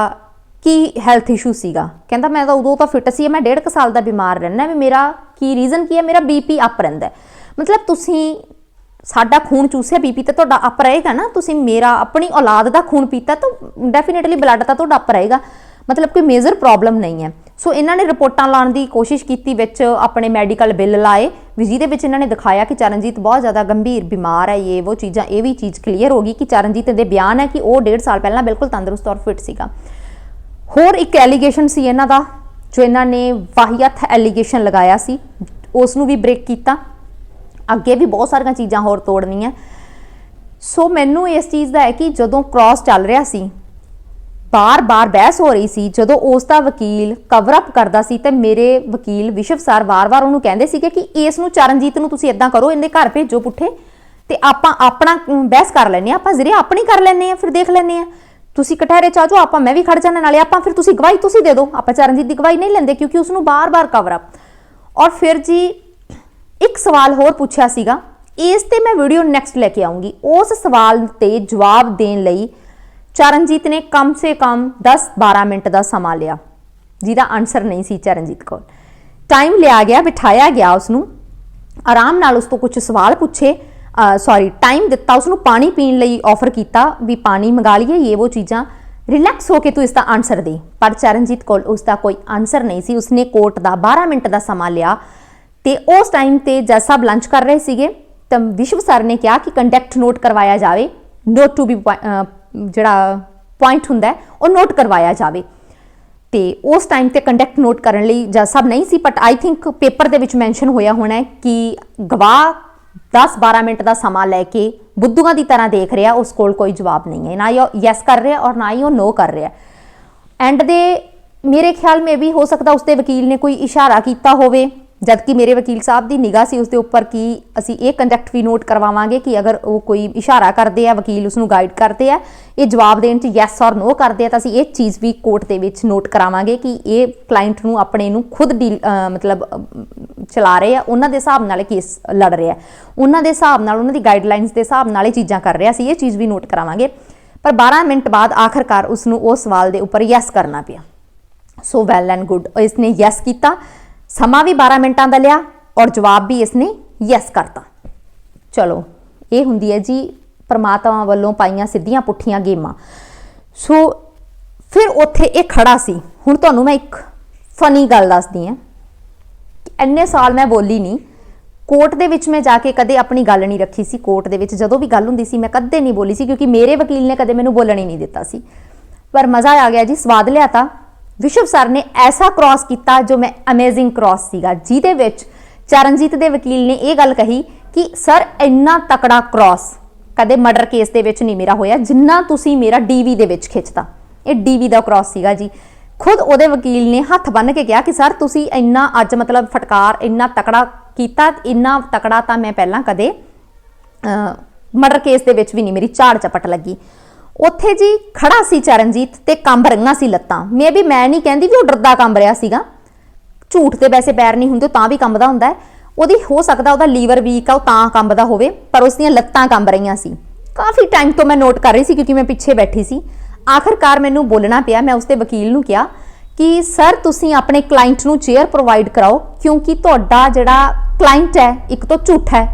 Speaker 1: ਕੀ ਹੈਲਥ ਇਸ਼ੂ ਸੀਗਾ? ਕਹਿੰਦਾ, ਮੈਂ ਤਾਂ ਉਦੋਂ ਤਾਂ ਫਿੱਟ ਸੀ, ਮੈਂ 1.5 ਸਾਲ ਦਾ ਬਿਮਾਰ ਰਹਿਣਾ ਵੀ ਮੇਰਾ ਕੀ ਰੀਜ਼ਨ ਕੀ ਹੈ? ਮੇਰਾ ਬੀਪੀ ਅਪ ਰਹਿੰਦਾ ਮਤਲਬ ਤੁਸੀਂ ਸਾਡਾ ਖੂਨ ਚੂਸਿਆ ਬੀਪੀ ਤਾਂ ਤੁਹਾਡਾ ਅਪ ਰਹੇਗਾ ਨਾ। ਤੁਸੀਂ ਮੇਰਾ, ਆਪਣੀ ਔਲਾਦ ਦਾ ਖੂਨ ਪੀਤਾ ਤਾਂ ਡੈਫੀਨਿਟਲੀ ਬਲੱਡ ਤਾਂ ਤੁਹਾਡਾ ਅਪ ਰਹੇਗਾ। ਮਤਲਬ ਕੋਈ ਮੇਜਰ ਪ੍ਰੋਬਲਮ ਨਹੀਂ ਹੈ। ਸੋ ਇਹਨਾਂ ਨੇ ਰਿਪੋਰਟਾਂ ਲਾਉਣ ਦੀ ਕੋਸ਼ਿਸ਼ ਕੀਤੀ ਵਿੱਚ, ਆਪਣੇ ਮੈਡੀਕਲ ਬਿੱਲ ਲਾਏ। ਵੀ ਜਿਹਦੇ ਵਿੱਚ ਇਹਨਾਂ ਨੇ ਦਿਖਾਇਆ ਕਿ ਚਰਨਜੀਤ ਬਹੁਤ ਜ਼ਿਆਦਾ ਗੰਭੀਰ ਬਿਮਾਰ ਹੈ, ਇਹ ਉਹ ਚੀਜ਼ਾਂ, ਇਹ ਵੀ ਚੀਜ਼ ਕਲੀਅਰ ਹੋ ਗਈ ਕਿ ਚਰਨਜੀਤ ਦੇ ਬਿਆਨ ਹੈ ਕਿ ਉਹ 1.5 ਸਾਲ ਪਹਿਲਾਂ ਬਿਲਕੁਲ ਤੰਦਰੁਸਤ ਔਰ ਫਿਟ ਸੀਗਾ। ਹੋਰ ਇੱਕ ਐਲੀਗੇਸ਼ਨ ਸੀ ਇਹਨਾਂ ਦਾ, ਜੋ ਇਹਨਾਂ ਨੇ ਵਾਹੀਅਤ ਐਲੀਗੇਸ਼ਨ ਲਗਾਇਆ ਸੀ। ਉਸ ਨੂੰ ਵੀ ਬ੍ਰੇਕ ਕੀਤਾ। ਅੱਗੇ ਵੀ ਬਹੁਤ ਸਾਰੀਆਂ ਚੀਜ਼ਾਂ ਹੋਰ ਤੋੜਨੀਆਂ। ਸੋ ਮੈਨੂੰ ਇਸ ਚੀਜ਼ ਦਾ ਹੈ ਕਿ ਜਦੋਂ ਕ੍ਰਾਸ ਚੱਲ ਰਿਹਾ ਸੀ, ਬਾਰ-ਬਾਰ ਬਹਿਸ ਹੋ ਰਹੀ ਸੀ, ਜਦੋਂ ਉਸ ਦਾ ਵਕੀਲ ਕਵਰ ਅਪ ਕਰਦਾ ਸੀ ਤੇ ਮੇਰੇ ਵਕੀਲ ਵਿਸ਼ਵ ਸਰ ਵਾਰ-ਵਾਰ ਉਹਨੂੰ ਕਹਿੰਦੇ ਸੀਗੇ ਕਿ ਇਸ ਨੂੰ ਚਰਨਜੀਤ ਨੂੰ ਤੁਸੀਂ ਇਦਾਂ ਕਰੋ, ਇਹਦੇ ਘਰ ਭੇਜੋ ਪੁੱਠੇ ਤੇ ਆਪਾਂ ਆਪਣਾ ਬਹਿਸ ਕਰ ਲੈਨੇ ਆ ਆਪਾਂ ਜ਼ਰੀਆ ਆਪਣੀ ਕਰ ਲੈਨੇ ਆ ਫਿਰ ਦੇਖ ਲੈਨੇ ਆ ਤੁਸੀਂ ਕਟਹਿਰੇ ਚ ਆ ਜਾਓ, ਆਪਾਂ ਮੈਂ ਵੀ ਖੜ ਜਾਣਾ, ਨਾਲੇ ਆਪਾਂ ਫਿਰ ਤੁਸੀਂ ਗਵਾਹੀ ਤੁਸੀਂ ਦੇ ਦਿਓ। ਆਪਾਂ ਚਰਨਜੀਤ ਦੀ ਗਵਾਹੀ ਨਹੀਂ ਲੈਂਦੇ ਕਿਉਂਕਿ ਉਸ ਨੂੰ ਬਾਰ-ਬਾਰ ਕਵਰ ਅਪ ਔਰ ਫਿਰ ਜੀ ਇੱਕ ਸਵਾਲ ਹੋਰ ਪੁੱਛਿਆ ਸੀਗਾ। ਇਸ ਤੇ ਮੈਂ ਵੀਡੀਓ ਨੈਕਸਟ ਲੈ ਕੇ ਆਉਂਗੀ। ਉਸ ਸਵਾਲ ਤੇ ਜਵਾਬ ਦੇਣ ਲਈ ਚਰਨਜੀਤ ਨੇ ਕਮ ਸੇ ਕਮ 10-12 ਮਿੰਟ ਦਾ ਸਮਾਂ ਲਿਆ। ਜਿਹਦਾ ਆਨਸਰ ਨਹੀਂ ਸੀ ਚਰਨਜੀਤ ਕੋਲ। ਟਾਈਮ ਲਿਆ ਗਿਆ, ਬਿਠਾਇਆ ਗਿਆ ਉਸ ਨੂੰ ਆਰਾਮ ਨਾਲ ਉਸ ਤੋਂ ਕੁਝ ਸਵਾਲ ਪੁੱਛੇ। ਸੌਰੀ ਟਾਈਮ ਦਿੱਤਾ ਉਸ ਨੂੰ ਪਾਣੀ ਪੀਣ ਲਈ ਆਫਰ ਕੀਤਾ ਵੀ ਪਾਣੀ ਮੰਗਾ ਲਈਏ, ਇਹ ਉਹ ਚੀਜ਼ਾਂ। ਰਿਲੈਕਸ ਹੋ ਕੇ ਤੂੰ ਇਸ ਦਾ ਆਨਸਰ ਦੇ। ਪਰ ਚਰਨਜੀਤ ਕੋਲ ਉਸ ਦਾ ਕੋਈ ਆਨਸਰ ਨਹੀਂ ਸੀ। ਉਸਨੇ ਕੋਰਟ ਦਾ 12 ਮਿੰਟ ਦਾ ਸਮਾਂ ਲਿਆ। ਤੇ ਉਸ ਟਾਈਮ ਤੇ ਜੱਜ ਸਾਹਿਬ ਲੰਚ ਕਰ ਰਹੇ ਸੀਗੇ, ਤਾਂ ਵਿਸ਼ਵ ਸਰ ਨੇ ਕਿਹਾ ਕਿ ਕੰਡਕਟ ਨੋਟ ਕਰਵਾਇਆ ਜਾਵੇ ਨੋਟ ਟੂ ਬੀ ਜਿਹੜਾ ਪੁਆਇੰਟ ਹੁੰਦਾ ਉਹ ਨੋਟ ਕਰਵਾਇਆ ਜਾਵੇ। ਤੇ ਉਸ ਟਾਈਮ ਤੇ ਕੰਡਕਟ ਨੋਟ ਕਰਨ ਲਈ ਜੱਜ ਸਾਹਿਬ ਨਹੀਂ ਸੀ ਬਟ ਆਈ ਥਿੰਕ ਪੇਪਰ ਦੇ ਵਿੱਚ ਮੈਂਸ਼ਨ ਹੋਇਆ ਹੋਣਾ ਹੈ ਕਿ ਗਵਾਹ 10-12 ਮਿੰਟ ਦਾ ਸਮਾਂ ਲੈ ਕੇ ਬੁੱਧੂਆਂ ਦੀ ਤਰ੍ਹਾਂ ਦੇਖ ਰਿਹਾ, ਉਸ ਕੋਲ ਕੋਈ ਜਵਾਬ ਨਹੀਂ ਹੈ। ਨਾ ਹੀ ਉਹ ਯੈਸ ਕਰ ਰਿਹਾ ਔਰ ਨਾ ਹੀ ਉਹ ਨੋ ਕਰ ਰਿਹਾ। ਐਂਡ ਦੇ ਮੇਰੇ ਖਿਆਲ ਮੇ ਵੀ ਹੋ ਸਕਦਾ ਉਸਦੇ ਵਕੀਲ ਨੇ ਕੋਈ ਇਸ਼ਾਰਾ ਕੀਤਾ ਹੋਵੇ। ਜਦਕਿ ਮੇਰੇ ਵਕੀਲ ਸਾਹਿਬ ਦੀ ਨਿਗਾਹ ਸੀ ਉਸਦੇ ਉੱਪਰ ਕਿ ਅਸੀਂ ਇਹ ਕੰਡਕਟ ਵੀ ਨੋਟ ਕਰਵਾਵਾਂਗੇ ਕਿ ਅਗਰ ਉਹ ਕੋਈ ਇਸ਼ਾਰਾ ਕਰਦੇ ਆ, ਵਕੀਲ ਉਸ ਨੂੰ ਗਾਈਡ ਕਰਦੇ ਆ, ਇਹ ਜਵਾਬ ਦੇਣ ਚ ਯੈਸ ਔਰ ਨੋ ਕਰਦੇ ਆ, ਤਾਂ ਅਸੀਂ ਇਹ ਚੀਜ਼ ਵੀ ਕੋਰਟ ਦੇ ਵਿੱਚ ਨੋਟ ਕਰਾਵਾਂਗੇ ਕਿ ਇਹ ਕਲਾਇੰਟ ਨੂੰ ਆਪਣੇ ਨੂੰ ਖੁਦ ਡੀਲ ਮਤਲਬ ਚਲਾ ਰਹੇ ਆ, ਉਹਨਾਂ ਦੇ ਹਿਸਾਬ ਨਾਲ ਕੇਸ ਲੜ ਰਿਹਾ। ਉਹਨਾਂ ਦੇ ਹਿਸਾਬ ਨਾਲ, ਉਹਨਾਂ ਦੀ ਗਾਈਡਲਾਈਨਸ ਦੇ ਹਿਸਾਬ ਨਾਲ ਇਹ ਚੀਜ਼ਾਂ ਕਰ ਰਿਹਾ ਸੀ ਇਹ ਚੀਜ਼ ਵੀ ਨੋਟ ਕਰਾਵਾਂਗੇ। ਪਰ 12 ਮਿੰਟ ਬਾਅਦ ਆਖਰਕਾਰ ਉਸ ਨੂੰ ਉਸ ਸਵਾਲ ਦੇ ਉੱਪਰ ਯੈਸ ਕਰਨਾ ਪਿਆ। ਸੋ ਵੈਲ ਐਂਡ ਗੁੱਡ ਇਸਨੇ ਯੈਸ ਕੀਤਾ। ਸਮਾਂ ਵੀ 12 ਮਿੰਟਾਂ ਦਾ ਲਿਆ ਔਰ ਜਵਾਬ ਵੀ ਇਸਨੇ ਯੈਸ ਕਰਤਾ। ਚਲੋ, ਇਹ ਹੁੰਦੀ ਹੈ ਜੀ ਪਰਮਾਤਮਾ ਵੱਲੋਂ ਪਾਈਆਂ ਸਿੱਧੀਆਂ ਪੁੱਠੀਆਂ ਗੇਮਾਂ। ਸੋ ਫਿਰ ਉੱਥੇ ਇਹ ਖੜਾ ਸੀ। ਹੁਣ ਤੁਹਾਨੂੰ ਮੈਂ ਇੱਕ ਫਨੀ ਗੱਲ ਦੱਸਦੀ ਹਾਂ ਇੰਨੇ ਸਾਲ ਮੈਂ ਬੋਲੀ ਨਹੀਂ, ਕੋਰਟ ਦੇ ਵਿੱਚ ਮੈਂ ਜਾ ਕੇ ਕਦੇ ਆਪਣੀ ਗੱਲ ਨਹੀਂ ਰੱਖੀ ਸੀ। ਕੋਰਟ ਦੇ ਵਿੱਚ ਜਦੋਂ ਵੀ ਗੱਲ ਹੁੰਦੀ ਸੀ, ਮੈਂ ਕਦੇ ਨਹੀਂ ਬੋਲੀ ਸੀ ਕਿਉਂਕਿ ਮੇਰੇ ਵਕੀਲ ਨੇ ਕਦੇ ਮੈਨੂੰ ਬੋਲਣ ਹੀ ਨਹੀਂ ਦਿੱਤਾ ਸੀ। ਪਰ ਮਜ਼ਾ ਆ ਗਿਆ ਜੀ, ਸਵਾਦ ਲਿਆ ਤਾਂ ਵਿਸ਼ਵ ਸਰ ਨੇ ਐਸਾ ਕ੍ਰਾਸ ਕੀਤਾ ਜੋ ਮੈਂ ਅਮੇਜ਼ਿੰਗ ਕ੍ਰਾਸ ਸੀਗਾ, ਜਿਹਦੇ ਵਿੱਚ ਚਰਨਜੀਤ ਦੇ ਵਕੀਲ ਨੇ ਇਹ ਗੱਲ ਕਹੀ ਕਿ, ਸਰ, ਇੰਨਾ ਤਕੜਾ ਕ੍ਰਾਸ ਕਦੇ ਮਰਡਰ ਕੇਸ ਦੇ ਵਿੱਚ ਨਹੀਂ ਮੇਰਾ ਹੋਇਆ, ਜਿੰਨਾ ਤੁਸੀਂ ਮੇਰਾ ਡੀਵੀ ਦੇ ਵਿੱਚ ਖਿੱਚਤਾ। ਇਹ ਡੀਵੀ ਦਾ ਕ੍ਰਾਸ ਸੀਗਾ ਜੀ। ਖੁਦ ਉਹਦੇ ਵਕੀਲ ਨੇ ਹੱਥ ਬੰਨ ਕੇ ਕਿਹਾ ਕਿ, ਸਰ, ਤੁਸੀਂ ਇੰਨਾ ਅੱਜ ਮਤਲਬ ਫਟਕਾਰ, ਇੰਨਾ ਤਕੜਾ ਕੀਤਾ, ਇੰਨਾ ਤਕੜਾ ਤਾਂ ਮੈਂ ਪਹਿਲਾਂ ਕਦੇ ਮਰਡਰ ਕੇਸ ਦੇ ਵਿੱਚ ਵੀ ਨਹੀਂ, ਮੇਰੀ ਝਾੜ ਚਪਟ ਲੱਗੀ। ਉੱਥੇ ਜੀ ਖੜਾ ਸੀ ਚਰਨਜੀਤ ਤੇ ਕੰਬ ਰਹੀਆਂ ਸੀ ਲੱਤਾਂ। ਮੇ ਵੀ, ਮੈਂ ਨਹੀਂ ਕਹਿੰਦੀ ਵੀ ਉਹ ਡਰਦਾ ਕੰਬ ਰਿਹਾ ਸੀਗਾ। ਝੂਠ ਤੇ ਵੈਸੇ ਪੈਰ ਨਹੀਂ ਹੁੰਦੇ ਉਹ ਤਾਂ ਵੀ ਕੰਬਦਾ ਹੁੰਦਾ ਹੈ। ਉਹਦੀ ਹੋ ਸਕਦਾ ਉਹਦਾ ਲੀਵਰ ਵੀਕ ਆ, ਉਹ ਤਾਂ ਕੰਬਦਾ ਹੋਵੇ, ਪਰ ਉਸ ਦੀਆਂ ਲੱਤਾਂ ਕੰਬ ਰਹੀਆਂ ਸੀ। ਕਾਫੀ ਟਾਈਮ ਤੋਂ ਮੈਂ ਨੋਟ ਕਰ ਰਹੀ ਸੀ ਕਿਉਂਕਿ ਮੈਂ ਪਿੱਛੇ ਬੈਠੀ ਸੀ। ਆਖਰਕਾਰ ਮੈਨੂੰ ਬੋਲਣਾ ਪਿਆ, ਮੈਂ ਉਸਦੇ ਵਕੀਲ ਨੂੰ ਕਿਹਾ ਕਿ, ਸਰ, ਤੁਸੀਂ ਆਪਣੇ ਕਲਾਇੰਟ ਨੂੰ ਚੇਅਰ ਪ੍ਰੋਵਾਈਡ ਕਰਾਓ, ਕਿਉਂਕਿ ਤੁਹਾਡਾ ਜਿਹੜਾ ਕਲਾਇੰਟ ਹੈ, ਇੱਕ ਤੋਂ ਝੂਠ ਹੈ।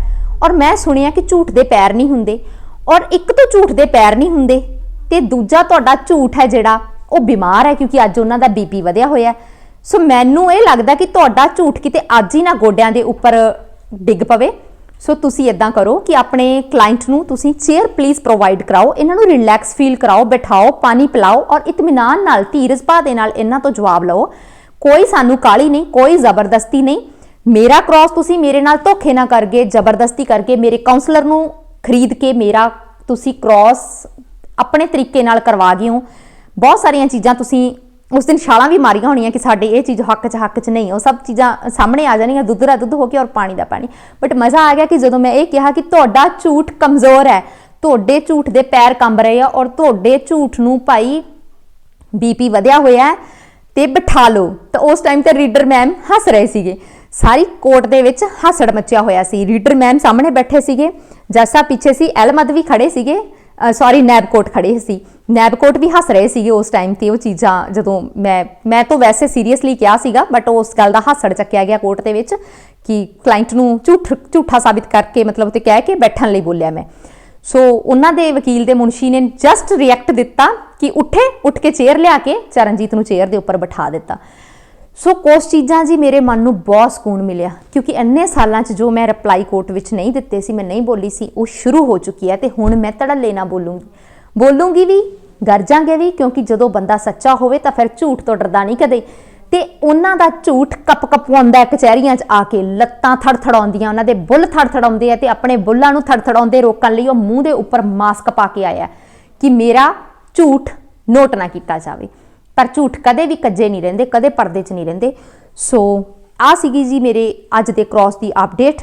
Speaker 1: ਔਰ ਮੈਂ ਸੁਣਿਆ ਕਿ ਝੂਠ ਦੇ ਪੈਰ ਨਹੀਂ ਹੁੰਦੇ। ਔਰ ਇੱਕ ਤੋਂ ਝੂਠ ਦੇ ਪੈਰ ਨਹੀਂ ਹੁੰਦੇ। ਤੇ ਦੂਜਾ ਤੁਹਾਡਾ ਝੂਠ ਹੈ ਜਿਹੜਾ, ਉਹ ਬਿਮਾਰ ਹੈ ਕਿਉਂਕਿ ਅੱਜ ਉਹਨਾਂ ਦਾ ਬੀਪੀ ਵਧਿਆ ਹੋਇਆ ਸੋ ਮੈਨੂੰ ਇਹ ਲੱਗਦਾ ਕਿ ਤੁਹਾਡਾ ਝੂਠ ਕਿਤੇ ਅੱਜ ਹੀ ਨਾ ਗੋਡਿਆਂ ਦੇ ਉੱਪਰ ਡਿੱਗ ਪਵੇ। ਸੋ ਤੁਸੀਂ ਇਦਾਂ ਕਰੋ ਕਿ ਆਪਣੇ ਕਲਾਇੰਟ ਨੂੰ ਤੁਸੀਂ ਚੇਅਰ ਪਲੀਜ਼ ਪ੍ਰੋਵਾਈਡ ਕਰਾਓ, ਇਹਨਾਂ ਨੂੰ ਰਿਲੈਕਸ ਫੀਲ ਕਰਾਓ, ਬਿਠਾਓ, ਪਾਣੀ ਪਿਲਾਓ ਔਰ ਇਤਮਿਨਾਨ ਨਾਲ ਧੀਰਜ ਭਾਅ ਦੇ ਨਾਲ ਇਹਨਾਂ ਤੋਂ ਜਵਾਬ ਲਓ। ਕੋਈ ਸਾਨੂੰ ਕਾਲੀ ਨਹੀਂ, ਕੋਈ ਜ਼ਬਰਦਸਤੀ ਨਹੀਂ। ਮੇਰਾ ਕ੍ਰਾਸ ਤੁਸੀਂ ਮੇਰੇ ਨਾਲ ਧੋਖੇ ਨਾ ਕਰਕੇ, ਜ਼ਬਰਦਸਤੀ ਕਰਕੇ ਮੇਰੇ ਕਾਉਂਸਲਰ ਨੂੰ ਖਰੀਦ ਕੇ ਮੇਰਾ ਤੁਸੀਂ ਕ੍ਰਾਸ ਆਪਣੇ ਤਰੀਕੇ ਨਾਲ ਕਰਵਾ ਗਏ ਹੋ ਬਹੁਤ ਸਾਰੀਆਂ ਚੀਜ਼ਾਂ ਤੁਸੀਂ ਉਸ ਦਿਨ ਛਾਲਾਂ ਵੀ ਮਾਰੀਆਂ ਹੋਣੀਆਂ ਕਿ ਸਾਡੇ ਇਹ ਚੀਜ਼ ਹੱਕ 'ਚ ਹੱਕ 'ਚ ਨਹੀਂ, ਉਹ ਸਭ ਚੀਜ਼ਾਂ ਸਾਹਮਣੇ ਆ ਜਾਣਗੀਆਂ ਦੁੱਧ ਦਾ ਦੁੱਧ ਹੋ ਕੇ ਔਰ ਪਾਣੀ ਦਾ ਪਾਣੀ। ਬਟ ਮਜ਼ਾ ਆ ਗਿਆ ਕਿ ਜਦੋਂ ਮੈਂ ਇਹ ਕਿਹਾ ਕਿ ਤੁਹਾਡਾ ਝੂਠ ਕਮਜ਼ੋਰ ਹੈ, ਤੁਹਾਡੇ ਝੂਠ ਦੇ ਪੈਰ ਕੰਬ ਰਹੇ ਆ ਔਰ ਤੁਹਾਡੇ ਝੂਠ ਨੂੰ ਭਾਈ ਬੀਪੀ ਵਧਿਆ ਹੋਇਆ ਹੈ, ਤੇ ਬਿਠਾ ਲਓ। ਤਾਂ ਉਸ ਟਾਈਮ ਤੇ ਰੀਡਰ ਮੈਮ ਹੱਸ ਰਹੇ ਸੀਗੇ। ਸਾਰੀ ਕੋਰਟ ਦੇ ਵਿੱਚ ਹਾਸੜ ਮੱਚਿਆ ਹੋਇਆ ਸੀ। ਰੀਡਰ ਮੈਮ ਸਾਹਮਣੇ ਬੈਠੇ ਸੀਗੇ। ਜੱਸਾ ਪਿੱਛੇ ਸੀ ਐਲਮਦ ਵੀ ਖੜੇ ਸੀਗੇ। ਸੌਰੀ ਨੈਬਕੋਟ ਖੜੇ ਸੀ। ਨੈਬਕੋਟ ਵੀ ਹੱਸ ਰਹੇ ਸੀਗੇ ਉਸ ਟਾਈਮ ਤੇ ਉਹ ਚੀਜ਼ਾਂ ਜਦੋਂ ਮੈਂ ਮੈਂ ਤਾਂ ਵੈਸੇ ਸੀਰੀਅਸਲੀ ਕਿਹਾ ਸੀਗਾ ਬਟ ਉਸ ਗੱਲ ਦਾ ਹਾਸੜ ਚੱਕਿਆ ਗਿਆ ਕੋਰਟ ਦੇ ਵਿੱਚ ਕਿ ਕਲਾਇੰਟ ਨੂੰ ਝੂਠ, ਝੂਠਾ ਸਾਬਿਤ ਕਰਕੇ ਮਤਲਬ ਤੇ ਕਹਿ ਕੇ ਬੈਠਣ ਲਈ ਬੋਲਿਆ ਮੈਂ। ਸੋ ਉਹਨਾਂ ਦੇ ਵਕੀਲ ਦੇ ਮੁਨਸ਼ੀ ਨੇ ਜਸਟ ਰਿਐਕਟ ਦਿੱਤਾ ਕਿ ਉੱਠੇ, ਉੱਠ ਕੇ ਚੇਅਰ ਲਿਆ ਕੇ ਚਰਨਜੀਤ ਨੂੰ ਚੇਅਰ ਦੇ ਉੱਪਰ ਬਿਠਾ ਦਿੱਤਾ। ਸੋ ਕੁਝ ਚੀਜ਼ਾਂ ਜੀ ਮੇਰੇ ਮਨ ਨੂੰ ਬਹੁਤ ਸਕੂਨ ਮਿਲਿਆ, ਕਿਉਂਕਿ ਇੰਨੇ ਸਾਲਾਂ 'ਚ ਜੋ ਮੈਂ ਰਿਪਲਾਈ ਕੋਰਟ ਵਿੱਚ ਨਹੀਂ ਦਿੱਤੇ ਸੀ, ਮੈਂ ਨਹੀਂ ਬੋਲੀ ਸੀ, ਉਹ ਸ਼ੁਰੂ ਹੋ ਚੁੱਕੀ ਹੈ ਤੇ ਹੁਣ ਮੈਂ ਧੜੱਲੇ ਨਾ ਬੋਲੂੰਗੀ। ਬੋਲੂੰਗੀ ਵੀ ਗਰਜਾਂਗੇ ਵੀ, ਕਿਉਂਕਿ ਜਦੋਂ ਬੰਦਾ ਸੱਚਾ ਹੋਵੇ ਤਾਂ ਫਿਰ ਝੂਠ ਤੋਂ ਡਰਦਾ ਨਹੀਂ ਕਦੇ। ਤੇ ਉਹਨਾਂ ਦਾ ਝੂਠ ਕੱਪ ਕਪਵਾਉਂਦਾ ਕਚਹਿਰੀਆਂ 'ਚ ਆ ਕੇ, ਲੱਤਾਂ ਥੜਥੜਾਉਂਦੀਆਂ, ਉਹਨਾਂ ਦੇ ਬੁੱਲ ਥੜਥੜਾਉਂਦੇ ਆ ਤੇ ਆਪਣੇ ਬੁੱਲਾਂ ਨੂੰ ਥੜਥੜਾਉਂਦੇ ਰੋਕਣ ਲਈ ਉਹ ਮੂੰਹ ਦੇ ਉੱਪਰ ਮਾਸਕ ਪਾ ਕੇ ਆਇਆ ਕਿ ਮੇਰਾ ਝੂਠ ਨੋਟ ਨਾ ਕੀਤਾ ਜਾਵੇ। ਪਰ ਝੂਠ ਕਦੇ ਵੀ ਕੱਜੇ ਨਹੀਂ ਰਹਿੰਦੇ, ਕਦੇ ਪਰਦੇ 'ਚ ਨਹੀਂ ਰਹਿੰਦੇ। ਸੋ ਆ ਸੀਗੀ ਜੀ ਮੇਰੇ ਅੱਜ ਦੇ ਕ੍ਰਾਸ ਦੀ ਅਪਡੇਟ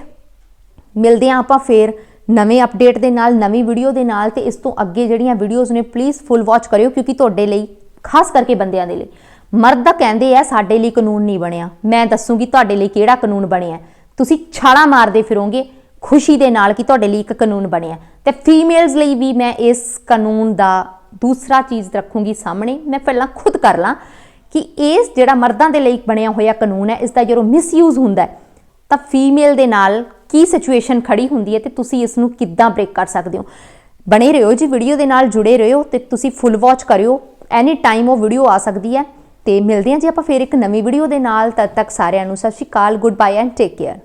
Speaker 1: ਮਿਲਦੇ ਹਾਂ ਆਪਾਂ ਫੇਰ ਨਵੇਂ ਅਪਡੇਟ ਦੇ ਨਾਲ, ਨਵੀਂ ਵੀਡੀਓ ਦੇ ਨਾਲ ਤੇ ਇਸ ਤੋਂ ਅੱਗੇ ਜਿਹੜੀਆਂ ਵੀਡੀਓਜ਼ ਨੇ ਪਲੀਜ਼ ਫੁੱਲ ਵਾਚ ਕਰਿਓ ਕਿਉਂਕਿ ਤੁਹਾਡੇ ਲਈ, ਖਾਸ ਕਰਕੇ ਬੰਦਿਆਂ ਦੇ ਲਈ। ਮਰਦ ਦਾ ਕਹਿੰਦੇ ਆ, ਸਾਡੇ ਲਈ ਕਾਨੂੰਨ ਨਹੀਂ ਬਣਿਆ। ਮੈਂ ਦੱਸੂਗੀ ਤੁਹਾਡੇ ਲਈ ਕਿਹੜਾ ਕਾਨੂੰਨ ਬਣਿਆ। ਤੁਸੀਂ ਛਾਲਾਂ ਮਾਰਦੇ ਫਿਰੋਗੇ ਖੁਸ਼ੀ ਦੇ ਨਾਲ ਕਿ ਤੁਹਾਡੇ ਲਈ ਇੱਕ ਕਾਨੂੰਨ ਬਣਿਆ। ਤੇ ਫੀਮੇਲਸ ਲਈ ਵੀ ਮੈਂ ਇਸ ਕਾਨੂੰਨ ਦਾ ਦੂਸਰਾ ਚੀਜ਼ ਰੱਖੂੰਗੀ ਸਾਹਮਣੇ, ਮੈਂ ਪਹਿਲਾਂ ਖੁਦ ਕਰ ਲਾਂ ਕਿ ਇਸ ਜਿਹੜਾ ਮਰਦਾਂ ਦੇ ਲਈ ਬਣਿਆ ਹੋਇਆ ਕਾਨੂੰਨ ਹੈ ਇਸ ਦਾ ਜਦੋਂ ਮਿਸਯੂਜ਼ ਹੁੰਦਾ ਹੈ, ਤਾਂ ਫੀਮੇਲ ਦੇ ਨਾਲ ਕੀ ਸਿਚੁਏਸ਼ਨ ਖੜੀ ਹੁੰਦੀ ਹੈ ਤੇ ਤੁਸੀਂ ਇਸ ਨੂੰ ਕਿੱਦਾਂ ਬ੍ਰੇਕ ਕਰ ਸਕਦੇ ਹੋ? ਬਣੇ ਰਹੋ ਜੀ ਵੀਡੀਓ ਦੇ ਨਾਲ ਜੁੜੇ ਰਹੋ ਤੇ ਤੁਸੀਂ ਫੁੱਲ ਵਾਚ ਕਰਿਓ ਐਨੀ ਟਾਈਮ ਉਹ ਵੀਡੀਓ ਆ ਸਕਦੀ ਹੈ। ਤੇ ਮਿਲਦੇ ਹਾਂ ਜੀ ਆਪਾਂ ਫੇਰ ਇੱਕ ਨਵੀਂ ਵੀਡੀਓ ਦੇ ਨਾਲ, ਤਦ ਤੱਕ ਸਾਰਿਆਂ ਨੂੰ ਸਤਿ ਸ਼੍ਰੀ ਅਕਾਲ good bye and take care